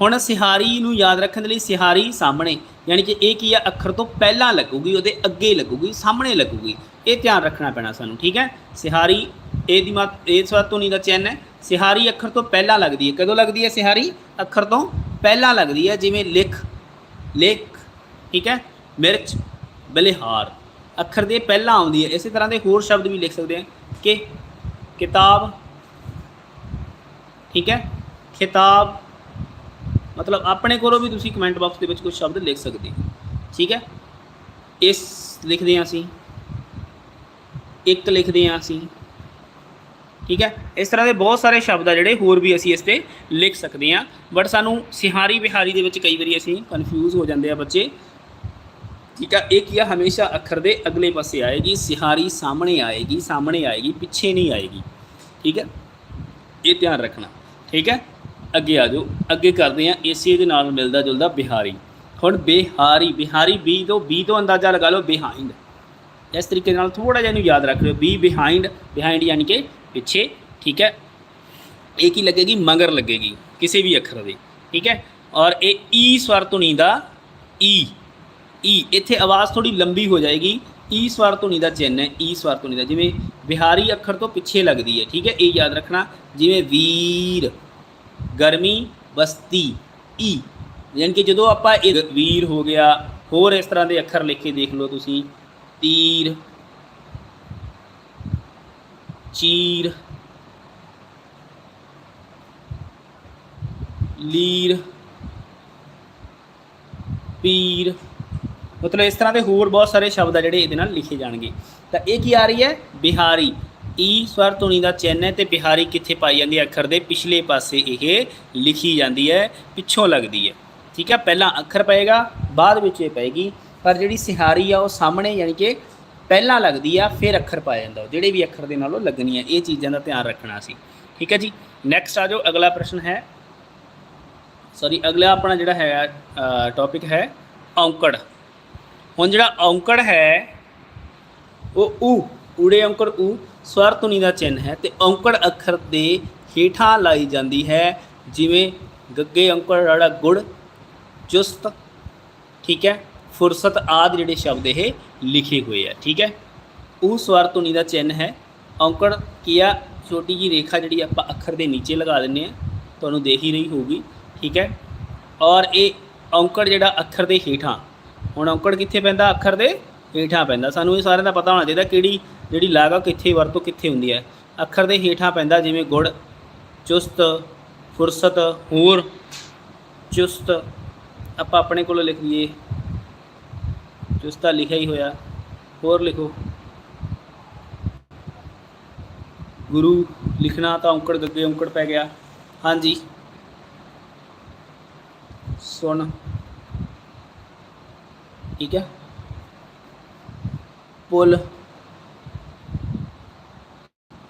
ਹੁਣ ਸਿਹਾਰੀ ਨੂੰ ਯਾਦ ਰੱਖਣ ਦੇ ਲਈ ਸਿਹਾਰੀ ਸਾਹਮਣੇ, ਯਾਨੀ ਕਿ ਇਹ ਕੀ ਆ? ਅੱਖਰ ਤੋਂ ਪਹਿਲਾਂ ਲੱਗੂਗੀ, ਉਹਦੇ ਅੱਗੇ ਲੱਗੂਗੀ, ਸਾਹਮਣੇ ਲੱਗੂਗੀ। ਇਹ ਧਿਆਨ ਰੱਖਣਾ ਪੈਣਾ ਸਾਨੂੰ, ਠੀਕ ਹੈ? ਸਿਹਾਰੀ, ਇਹ ਦੀ ਮਾਤ ਇਹ ਸਵਰ ਧੁਨੀ ਦਾ ਚਿੰਨ੍ਹ ਹੈ। ਸਿਹਾਰੀ ਅੱਖਰ ਤੋਂ ਪਹਿਲਾਂ ਲੱਗਦੀ ਹੈ। ਕਦੋਂ ਲੱਗਦੀ ਹੈ ਸਿਹਾਰੀ? ਅੱਖਰ ਤੋਂ ਪਹਿਲਾਂ ਲੱਗਦੀ ਹੈ, ਜਿਵੇਂ ਲਿਖ ਲਿਖ, ਠੀਕ ਹੈ? ਮਿਰਚ, ਬਲਿਹਾਰ। ਅੱਖਰ ਦੇ ਪਹਿਲਾਂ ਆਉਂਦੀ ਹੈ। ਇਸੇ ਤਰ੍ਹਾਂ ਦੇ ਹੋਰ ਸ਼ਬਦ ਵੀ ਲਿਖ ਸਕਦੇ ਹਾਂ। ਕਿ ਕਿਤਾਬ, ਠੀਕ ਹੈ? ਖਿਤਾਬ, ਮਤਲਬ ਆਪਣੇ ਕੋਲੋਂ ਵੀ ਤੁਸੀਂ ਕਮੈਂਟ ਬਾਕਸ ਦੇ ਵਿੱਚ ਕੁਝ ਸ਼ਬਦ ਲਿਖ ਸਕਦੇ ਹੋ। ਠੀਕ ਹੈ? ਇਸ ਲਿਖਦੇ ਹਾਂ ਅਸੀਂ। ਇੱਕ ਲਿਖਦੇ ਹਾਂ ਅਸੀਂ। ਠੀਕ ਹੈ? ਇਸ ਤਰ੍ਹਾਂ ਦੇ ਬਹੁਤ ਸਾਰੇ ਸ਼ਬਦ ਆ ਜਿਹੜੇ ਹੋਰ ਵੀ ਅਸੀਂ ਇਸ ਤੇ ਲਿਖ ਸਕਦੇ ਹਾਂ। ਬਟ ਸਾਨੂੰ ਸਿਹਾਰੀ ਬਿਹਾਰੀ ਦੇ ਵਿੱਚ ਕਈ ਵਾਰੀ ਅਸੀਂ ਕਨਫਿਊਜ਼ ਹੋ ਜਾਂਦੇ ਆ ਬੱਚੇ। ਠੀਕ ਆ, ਇਹ ਕੀ ਆ, ਹਮੇਸ਼ਾ ਅੱਖਰ ਦੇ ਅਗਲੇ ਪਾਸੇ ਆਏਗੀ, ਸਿਹਾਰੀ ਸਾਹਮਣੇ ਆਏਗੀ ਸਾਹਮਣੇ ਆਏਗੀ, ਪਿੱਛੇ ਨਹੀਂ ਆਏਗੀ। ਠੀਕ ਹੈ ਇਹ ਧਿਆਨ ਰੱਖਣਾ। ਠੀਕ ਹੈ ਅੱਗੇ ਆ ਜਾਓ। ਅੱਗੇ ਕਰਦੇ ਹਾਂ ਇਸੇ ਦੇ ਨਾਲ ਮਿਲਦਾ ਜੁਲਦਾ ਬਿਹਾਰੀ। ਹੁਣ ਬਿਹਾਰੀ ਬਿਹਾਰੀ ਬੀ ਤੋਂ ਬੀ ਤੋਂ ਅੰਦਾਜ਼ਾ ਲਗਾ ਲਓ ਬਿਹਾਈਂਡ ਇਸ ਤਰੀਕੇ ਨਾਲ ਥੋੜਾ ਜਿਹਾ ਇਹਨੂੰ ਯਾਦ ਰੱਖ ਲਿਓ। ਬੀ ਬਿਹਾਈਂਡ ਬਿਹਾਈਂਡ ਯਾਨੀ ਕਿ ਪਿੱਛੇ। ਠੀਕ ਹੈ ਇਹ ਕੀ ਲੱਗੇਗੀ? ਮਗਰ ਲੱਗੇਗੀ। ਕਿਸੇ ਵੀ ਅੱਖਰ ਦੇ। ਠੀਕ ਹੈ ਔਰ ਇਹ ਈ ਸਵਰ ਧੁਨੀ ਦਾ ਈ। ਈ ਇੱਥੇ ਆਵਾਜ਼ ਥੋੜੀ ਲੰਬੀ ਹੋ ਜਾਏਗੀ। e ਈ ਸਵਰ ਧੁਨੀ ਦਾ ਚਿੰਨ੍ਹ ਹੈ e ਈ ਸਵਰ ਧੁਨੀ ਦਾ। ਜਿਵੇਂ ਬਿਹਾਰੀ ਅੱਖਰ ਤੋਂ ਪਿੱਛੇ ਲੱਗਦੀ ਹੈ, ਠੀਕ ਹੈ? ਇਹ ਯਾਦ ਰੱਖਣਾ। ਜਿਵੇਂ ਵੀਰ, ਗਰਮੀ, ਬਸਤੀ ਈ ਯਾਨੀ ਕਿ ਜਦੋਂ ਆਪਾਂ ਇਹ ਵੀਰ ਹੋ ਗਿਆ, ਹੋਰ ਇਸ ਤਰ੍ਹਾਂ ਦੇ ਅੱਖਰ ਲਿਖ ਕੇ ਦੇਖ ਲਓ ਤੁਸੀਂ। ਤੀਰ, ਚੀਰ, ਲੀਰ, ਪੀਰ। ਮਤਲਬ ਇਸ ਤਰ੍ਹਾਂ ਦੇ ਹੋਰ ਬਹੁਤ ਸਾਰੇ ਸ਼ਬਦ ਆ ਜਿਹੜੇ ਇਹਦੇ ਨਾਲ ਲਿਖੇ ਜਾਣਗੇ। ਤਾਂ ਇਹ ਕੀ ਆ ਰਹੀ ਹੈ? ਬਿਹਾਰੀ। ਈ ਸਵਰ ਧੁਨੀ ਦਾ ਚਿੰਨ੍ਹ ਹੈ ਤੇ ਬਿਹਾਰੀ ਕਿੱਥੇ ਪਾਈ ਜਾਂਦੀ ਹੈ? ਅੱਖਰ ਦੇ ਪਿਛਲੇ ਪਾਸੇ ਇਹ ਲਿਖੀ ਜਾਂਦੀ ਹੈ, ਪਿੱਛੋਂ ਲੱਗਦੀ ਹੈ। ਠੀਕ ਹੈ? ਪਹਿਲਾਂ ਅੱਖਰ ਪਏਗਾ, ਬਾਅਦ ਵਿੱਚ ਇਹ ਪਏਗੀ। ਪਰ ਜਿਹੜੀ ਸਿਹਾਰੀ ਆ, ਉਹ ਸਾਹਮਣੇ ਯਾਨੀ ਕਿ ਪਹਿਲਾਂ ਲੱਗਦੀ ਆ, ਫਿਰ ਅੱਖਰ ਪਾਇਆ ਜਾਂਦਾ। ਉਹ ਜਿਹੜੇ ਵੀ ਅੱਖਰ ਦੇ ਨਾਲ ਉਹ ਲੱਗਣੀ ਹੈ ਇਹ ਚੀਜ਼ਾਂ ਦਾ ਧਿਆਨ ਰੱਖਣਾ ਸੀ। ਠੀਕ ਹੈ ਜੀ? ਨੈਕਸਟ ਆ ਜਾਓ, ਅਗਲਾ ਪ੍ਰਸ਼ਨ ਹੈ। ਸੌਰੀ ਅਗਲਾ ਆਪਣਾ ਜਿਹੜਾ ਹੈ ਟੌਪਿਕ ਹੈ, ਔਂਕੜ। ਹੁਣ ਜਿਹੜਾ ਔਂਕੜ ਹੈ, ਉਹ ਊ, ਊੜੇ ਔਂਕੜ ਊ ਸਵਰ ਧੁਨੀ ਦਾ ਚਿੰਨ੍ਹ ਹੈ ਤੇ ਔਂਕੜ ਅੱਖਰ ਦੇ ਹੇਠਾਂ ਲਾਈ ਜਾਂਦੀ ਹੈ, ਜਿਵੇਂ ਗੱਗੇ ਔਂਕੜ ਰਾੜਾ ਗੁੜ, ਚੁਸਤ, ਠੀਕ ਹੈ, ਫੁਰਸਤ ਆਦਿ ਜਿਹੜੇ ਸ਼ਬਦ ਇਹ ਲਿਖੇ ਹੋਏ ਆ, ਠੀਕ ਹੈ। ਉਹ ਸਵਰ ਧੁਨੀ ਦਾ ਚਿੰਨ੍ਹ ਹੈ, ਔਂਕੜ ਕੀ ਆ, ਛੋਟੀ ਜੀ ਰੇਖਾ ਜਿਹੜੀ ਆਪਾਂ ਅੱਖਰ ਦੇ ਨੀਚੇ ਲਗਾ ਦਿੰਨੇ ਆ ਤੁਹਾਨੂੰ ਦੇਖ ਹੀ ਰਹੀ ਹੋਊਗੀ, ਠੀਕ ਹੈ। ਔਰ ਇਹ ਔਂਕੜ ਜਿਹੜਾ ਅੱਖਰ ਦੇ ਹੇਠਾਂ ਹੁਣ ਔਂਕੜ ਕਿੱਥੇ ਪੈਂਦਾ? ਅੱਖਰ ਦੇ ਹੇਠਾਂ ਪੈਂਦਾ। ਸਾਨੂੰ ਇਹ ਸਾਰਿਆਂ ਦਾ ਪਤਾ ਹੋਣਾ ਚਾਹੀਦਾ ਕਿਹੜੀ, ਜਿਹੜੀ ਲਾਗ ਆ, ਕਿੱਥੇ ਵਰਤੋਂ ਕਿੱਥੇ ਹੁੰਦੀ ਹੈ। ਅੱਖਰ ਦੇ ਹੇਠਾਂ ਪੈਂਦਾ ਜਿਵੇਂ ਗੁੜ, ਚੁਸਤ, ਫੁਰਸਤ, ਹੋਰ, ਚੁਸਤ। ਆਪਾਂ ਆਪਣੇ ਕੋਲੋਂ ਲਿਖ ਲਈਏ। ਚੁਸਤਾ ਲਿਖਿਆ ਹੀ ਹੋਇਆ। ਹੋਰ ਲਿਖੋ। ਗੁਰੂ ਲਿਖਣਾ ਤਾਂ ਔਂਕੜ ਗੱਗੇ ਔਂਕੜ ਪੈ ਗਿਆ। ਹਾਂਜੀ। ਸੁਣ। ਠੀਕ ਹੈ। ਪੁੱਲ।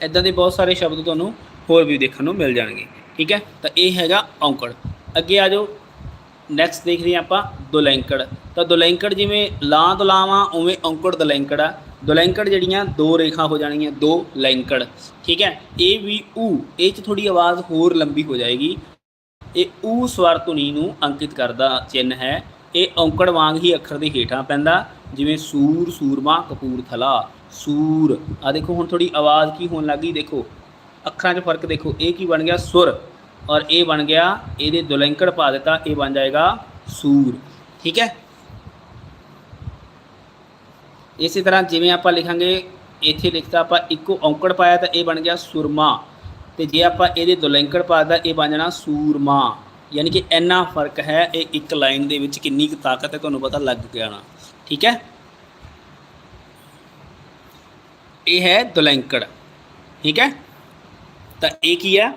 ਇਦਾਂ ਦੇ ਬਹੁਤ ਸਾਰੇ ਸ਼ਬਦ ਤੁਹਾਨੂੰ ਹੋਰ ਵੀ ਦੇਖਣ ਨੂੰ ਮਿਲ ਜਾਣਗੇ। ਠੀਕ ਹੈ। ਤਾਂ ਇਹ ਹੈਗਾ ਔਂਕੜ। ਅੱਗੇ ਆ ਜਾਓ। ਨੈਕਸਟ ਦੇਖਦੇ ਹਾਂ ਆਪਾਂ ਦੁਲੈਂਕੜ। ਤਾਂ ਦੁਲੈਂਕੜ ਜਿਵੇਂ ਲਾਂ ਦੁਲਾਵਾਂ ਉਵੇਂ ਔਂਕੜ ਦੁਲੈਂਕੜ ਆ। ਦੁਲੈਂਕੜ ਜਿਹੜੀਆਂ ਦੋ ਰੇਖਾ ਹੋ ਜਾਣਗੀਆਂ, ਦੋ ਲੈਂਕੜ। ਠੀਕ ਹੈ। ਇਹ ਵੀ ਊ ਇਹ ਚ ਥੋੜੀ ਆਵਾਜ਼ ਹੋਰ ਲੰਬੀ ਹੋ ਜਾਏਗੀ। ਇਹ ਊ ਸਵਰ ਧੁਨੀ ਨੂੰ ਅੰਕਿਤ ਕਰਦਾ ਚਿੰਨ ਹੈ। ਇਹ ਔਂਕੜ ਵਾਂਗ ਹੀ ਅੱਖਰ ਦੇ ਹੇਠਾਂ ਪੈਂਦਾ, ਜਿਵੇਂ ਸੂਰ, ਸੂਰਮਾ, ਕਪੂਰਥਲਾ, ਸੂਰ। ਆ ਦੇਖੋ, ਹੁਣ ਥੋੜੀ ਆਵਾਜ਼ ਕੀ ਹੋਣ ਲੱਗੀ ਦੇਖੋ, ਅੱਖਰਾਂ 'ਚ ਫ਼ਰਕ ਦੇਖੋ, ਇਹ ਕੀ ਬਣ ਗਿਆ? ਸੁਰ। ਔਰ ਇਹ ਬਣ ਗਿਆ, ਇਹਦੇ ਦੁਲੰਕੜ ਪਾ ਦਿੱਤਾ, ਇਹ ਬਣ ਜਾਏਗਾ ਸੂਰ। ਠੀਕ ਹੈ? ਇਸੇ ਤਰ੍ਹਾਂ ਜਿਵੇਂ ਆਪਾਂ ਲਿਖਾਂਗੇ, ਇੱਥੇ ਲਿਖਤਾ ਆਪਾਂ ਇੱਕੋ ਔਂਕੜ ਪਾਇਆ ਤਾਂ ਇਹ ਬਣ ਗਿਆ ਸੁਰਮਾ। ਤੇ ਜੇ ਆਪਾਂ ਇਹਦੇ ਦੁਲੰਕੜ ਦਿੱਤਾ, ਇਹ ਬਣ ਜਾਣਾ ਸੂਰਮਾ। ਯਾਨੀ ਕਿ ਇੰਨਾ ਫ਼ਰਕ ਹੈ ਇਹ ਇੱਕ ਲਾਈਨ ਦੇ ਵਿੱਚ ਕਿੰਨੀ ਕੁ ਤਾਕਤ ਹੈ, ਤੁਹਾਨੂੰ ਪਤਾ ਲੱਗ ਗਿਆ ਨਾ ਠੀਕ ਹੈ? ਇਹ ਹੈ ਦੁਲੈਂਕੜ। ਠੀਕ ਹੈ? ਤਾਂ ਇਹ ਕੀ ਆ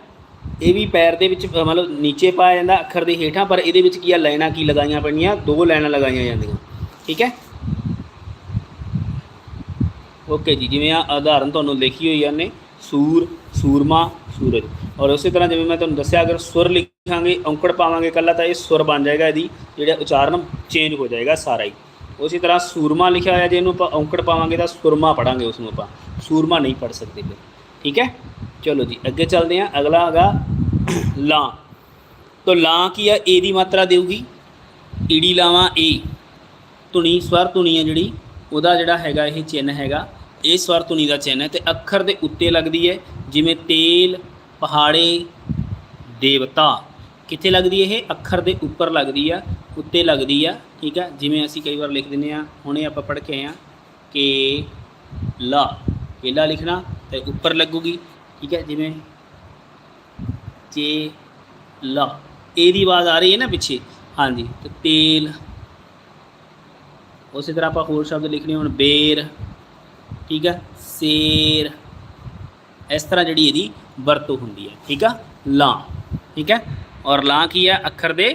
ਇਹ ਵੀ ਪੈਰ ਦੇ ਵਿੱਚ ਮਤਲਬ ਨੀਚੇ ਪਾਇਆ ਜਾਂਦਾ ਅੱਖਰ ਦੇ ਹੇਠਾਂ, ਪਰ ਇਹਦੇ ਵਿੱਚ ਕੀ ਆ ਲਾਈਨਾਂ ਕੀ ਲਗਾਈਆਂ ਪੈਣੀਆਂ ਦੋ ਲਾਈਨਾਂ ਲਗਾਈਆਂ ਜਾਂਦੀਆਂ। ਠੀਕ ਹੈ? ਓਕੇ ਜੀ, ਜਿਵੇਂ ਆ ਉਦਾਹਰਨ ਤੁਹਾਨੂੰ ਲਿਖੀ ਹੋਈ ਆ ਨੇ ਸੂਰ, ਸੂਰਮਾ ਸੂਰਜ। ਔਰ ਉਸੇ ਤਰ੍ਹਾਂ ਜਿਵੇਂ ਮੈਂ ਤੁਹਾਨੂੰ ਦੱਸਿਆ, ਅਗਰ ਸੁਰ ਲਿਖਾਂਗੇ, ਔਂਕੜ ਪਾਵਾਂਗੇ ਕੱਲਾ ਤਾਂ ਇਹ ਸੁਰ ਬਣ ਜਾਏਗਾ ਇਹਦੀ, ਜਿਹੜਾ ਉਚਾਰਨ ਚੇਂਜ ਹੋ ਜਾਏਗਾ ਸਾਰਾ ਹੀ। ਉਸੇ ਤਰ੍ਹਾਂ ਸੂਰਮਾ ਲਿਖਿਆ ਹੋਇਆ, ਜੇ ਇਹਨੂੰ ਆਪਾਂ ਔਂਕੜ ਪਾਵਾਂਗੇ ਤਾਂ ਸੁਰਮਾ ਪੜਾਂਗੇ ਉਸ ਨੂੰ ਆਪਾਂ। ਸੂਰਮਾ ਨਹੀਂ ਪੜ ਸਕਦੇ ਫਿਰ। ਠੀਕ ਹੈ? ਚਲੋ ਜੀ, ਅੱਗੇ ਚੱਲਦੇ ਹਾਂ। ਅਗਲਾ ਹੈਗਾ *coughs* ਲਾਂ। ਤੋ ਲਾਂ ਕੀ ਆ? ਏ ਦੀ ਮਾਤਰਾ ਦੇਊਗੀ। ਈੜੀ ਲਾਵਾਂ ਏ ਧੁਨੀ, ਸਵਰ ਧੁਨੀ ਹੈ ਜਿਹੜੀ, ਉਹਦਾ ਜਿਹੜਾ ਹੈਗਾ, ਇਹ ਚਿੰਨ ਹੈਗਾ। ਇਹ ਸਵਰ ਧੁਨੀ ਦਾ ਚਿੰਨ ਹੈ ਤੇ ਅੱਖਰ ਦੇ ਉੱਤੇ ਲੱਗਦੀ ਹੈ, ਜਿਵੇਂ ਤੇਲ, ਪਹਾੜੇ, ਦੇਵਤਾ। ਕਿੱਥੇ ਲੱਗਦੀ ਹੈ ਇਹ? ਅੱਖਰ ਦੇ ਉੱਪਰ ਲੱਗਦੀ ਆ, ਉੱਤੇ ਲੱਗਦੀ ਆ, ਠੀਕ ਆ? ਜਿਵੇਂ ਅਸੀਂ ਕਈ ਵਾਰ ਲਿਖ ਦਿੰਦੇ ਆ, ਹੁਣੇ ਆਪਾਂ ਪੜ੍ਹ ਕੇ ਆਏ ਆ ਕਿ ਲਾ ਪਹਿਲਾ ਲਿਖਣਾ ਤੇ ਉੱਪਰ ਲੱਗੂਗੀ, ਠੀਕ ਹੈ ਜਿਵੇਂ ਚੇ ਲਾ ਇਹਦੀ ਆਵਾਜ਼ ਆ ਰਹੀ ਹੈ ਨਾ ਪਿੱਛੇ? ਹਾਂਜੀ, ਤੇ ਤੇਲ। ਉਸੇ ਤਰ੍ਹਾਂ ਆਪਾਂ ਹੋਰ ਸ਼ਬਦ ਲਿਖਣੇ, ਹੁਣ ਬੇਰ। ਠੀਕ ਹੈ ਸੇਰ। ਇਸ ਤਰ੍ਹਾਂ ਜਿਹੜੀ ਇਹਦੀ ਵਰਤੋਂ ਹੁੰਦੀ ਹੈ, ਠੀਕ ਆ? ਲਾਂ, ਠੀਕ ਹੈ? ਔਰ ਲਾਂ ਕੀ ਹੈ? ਅੱਖਰ ਦੇ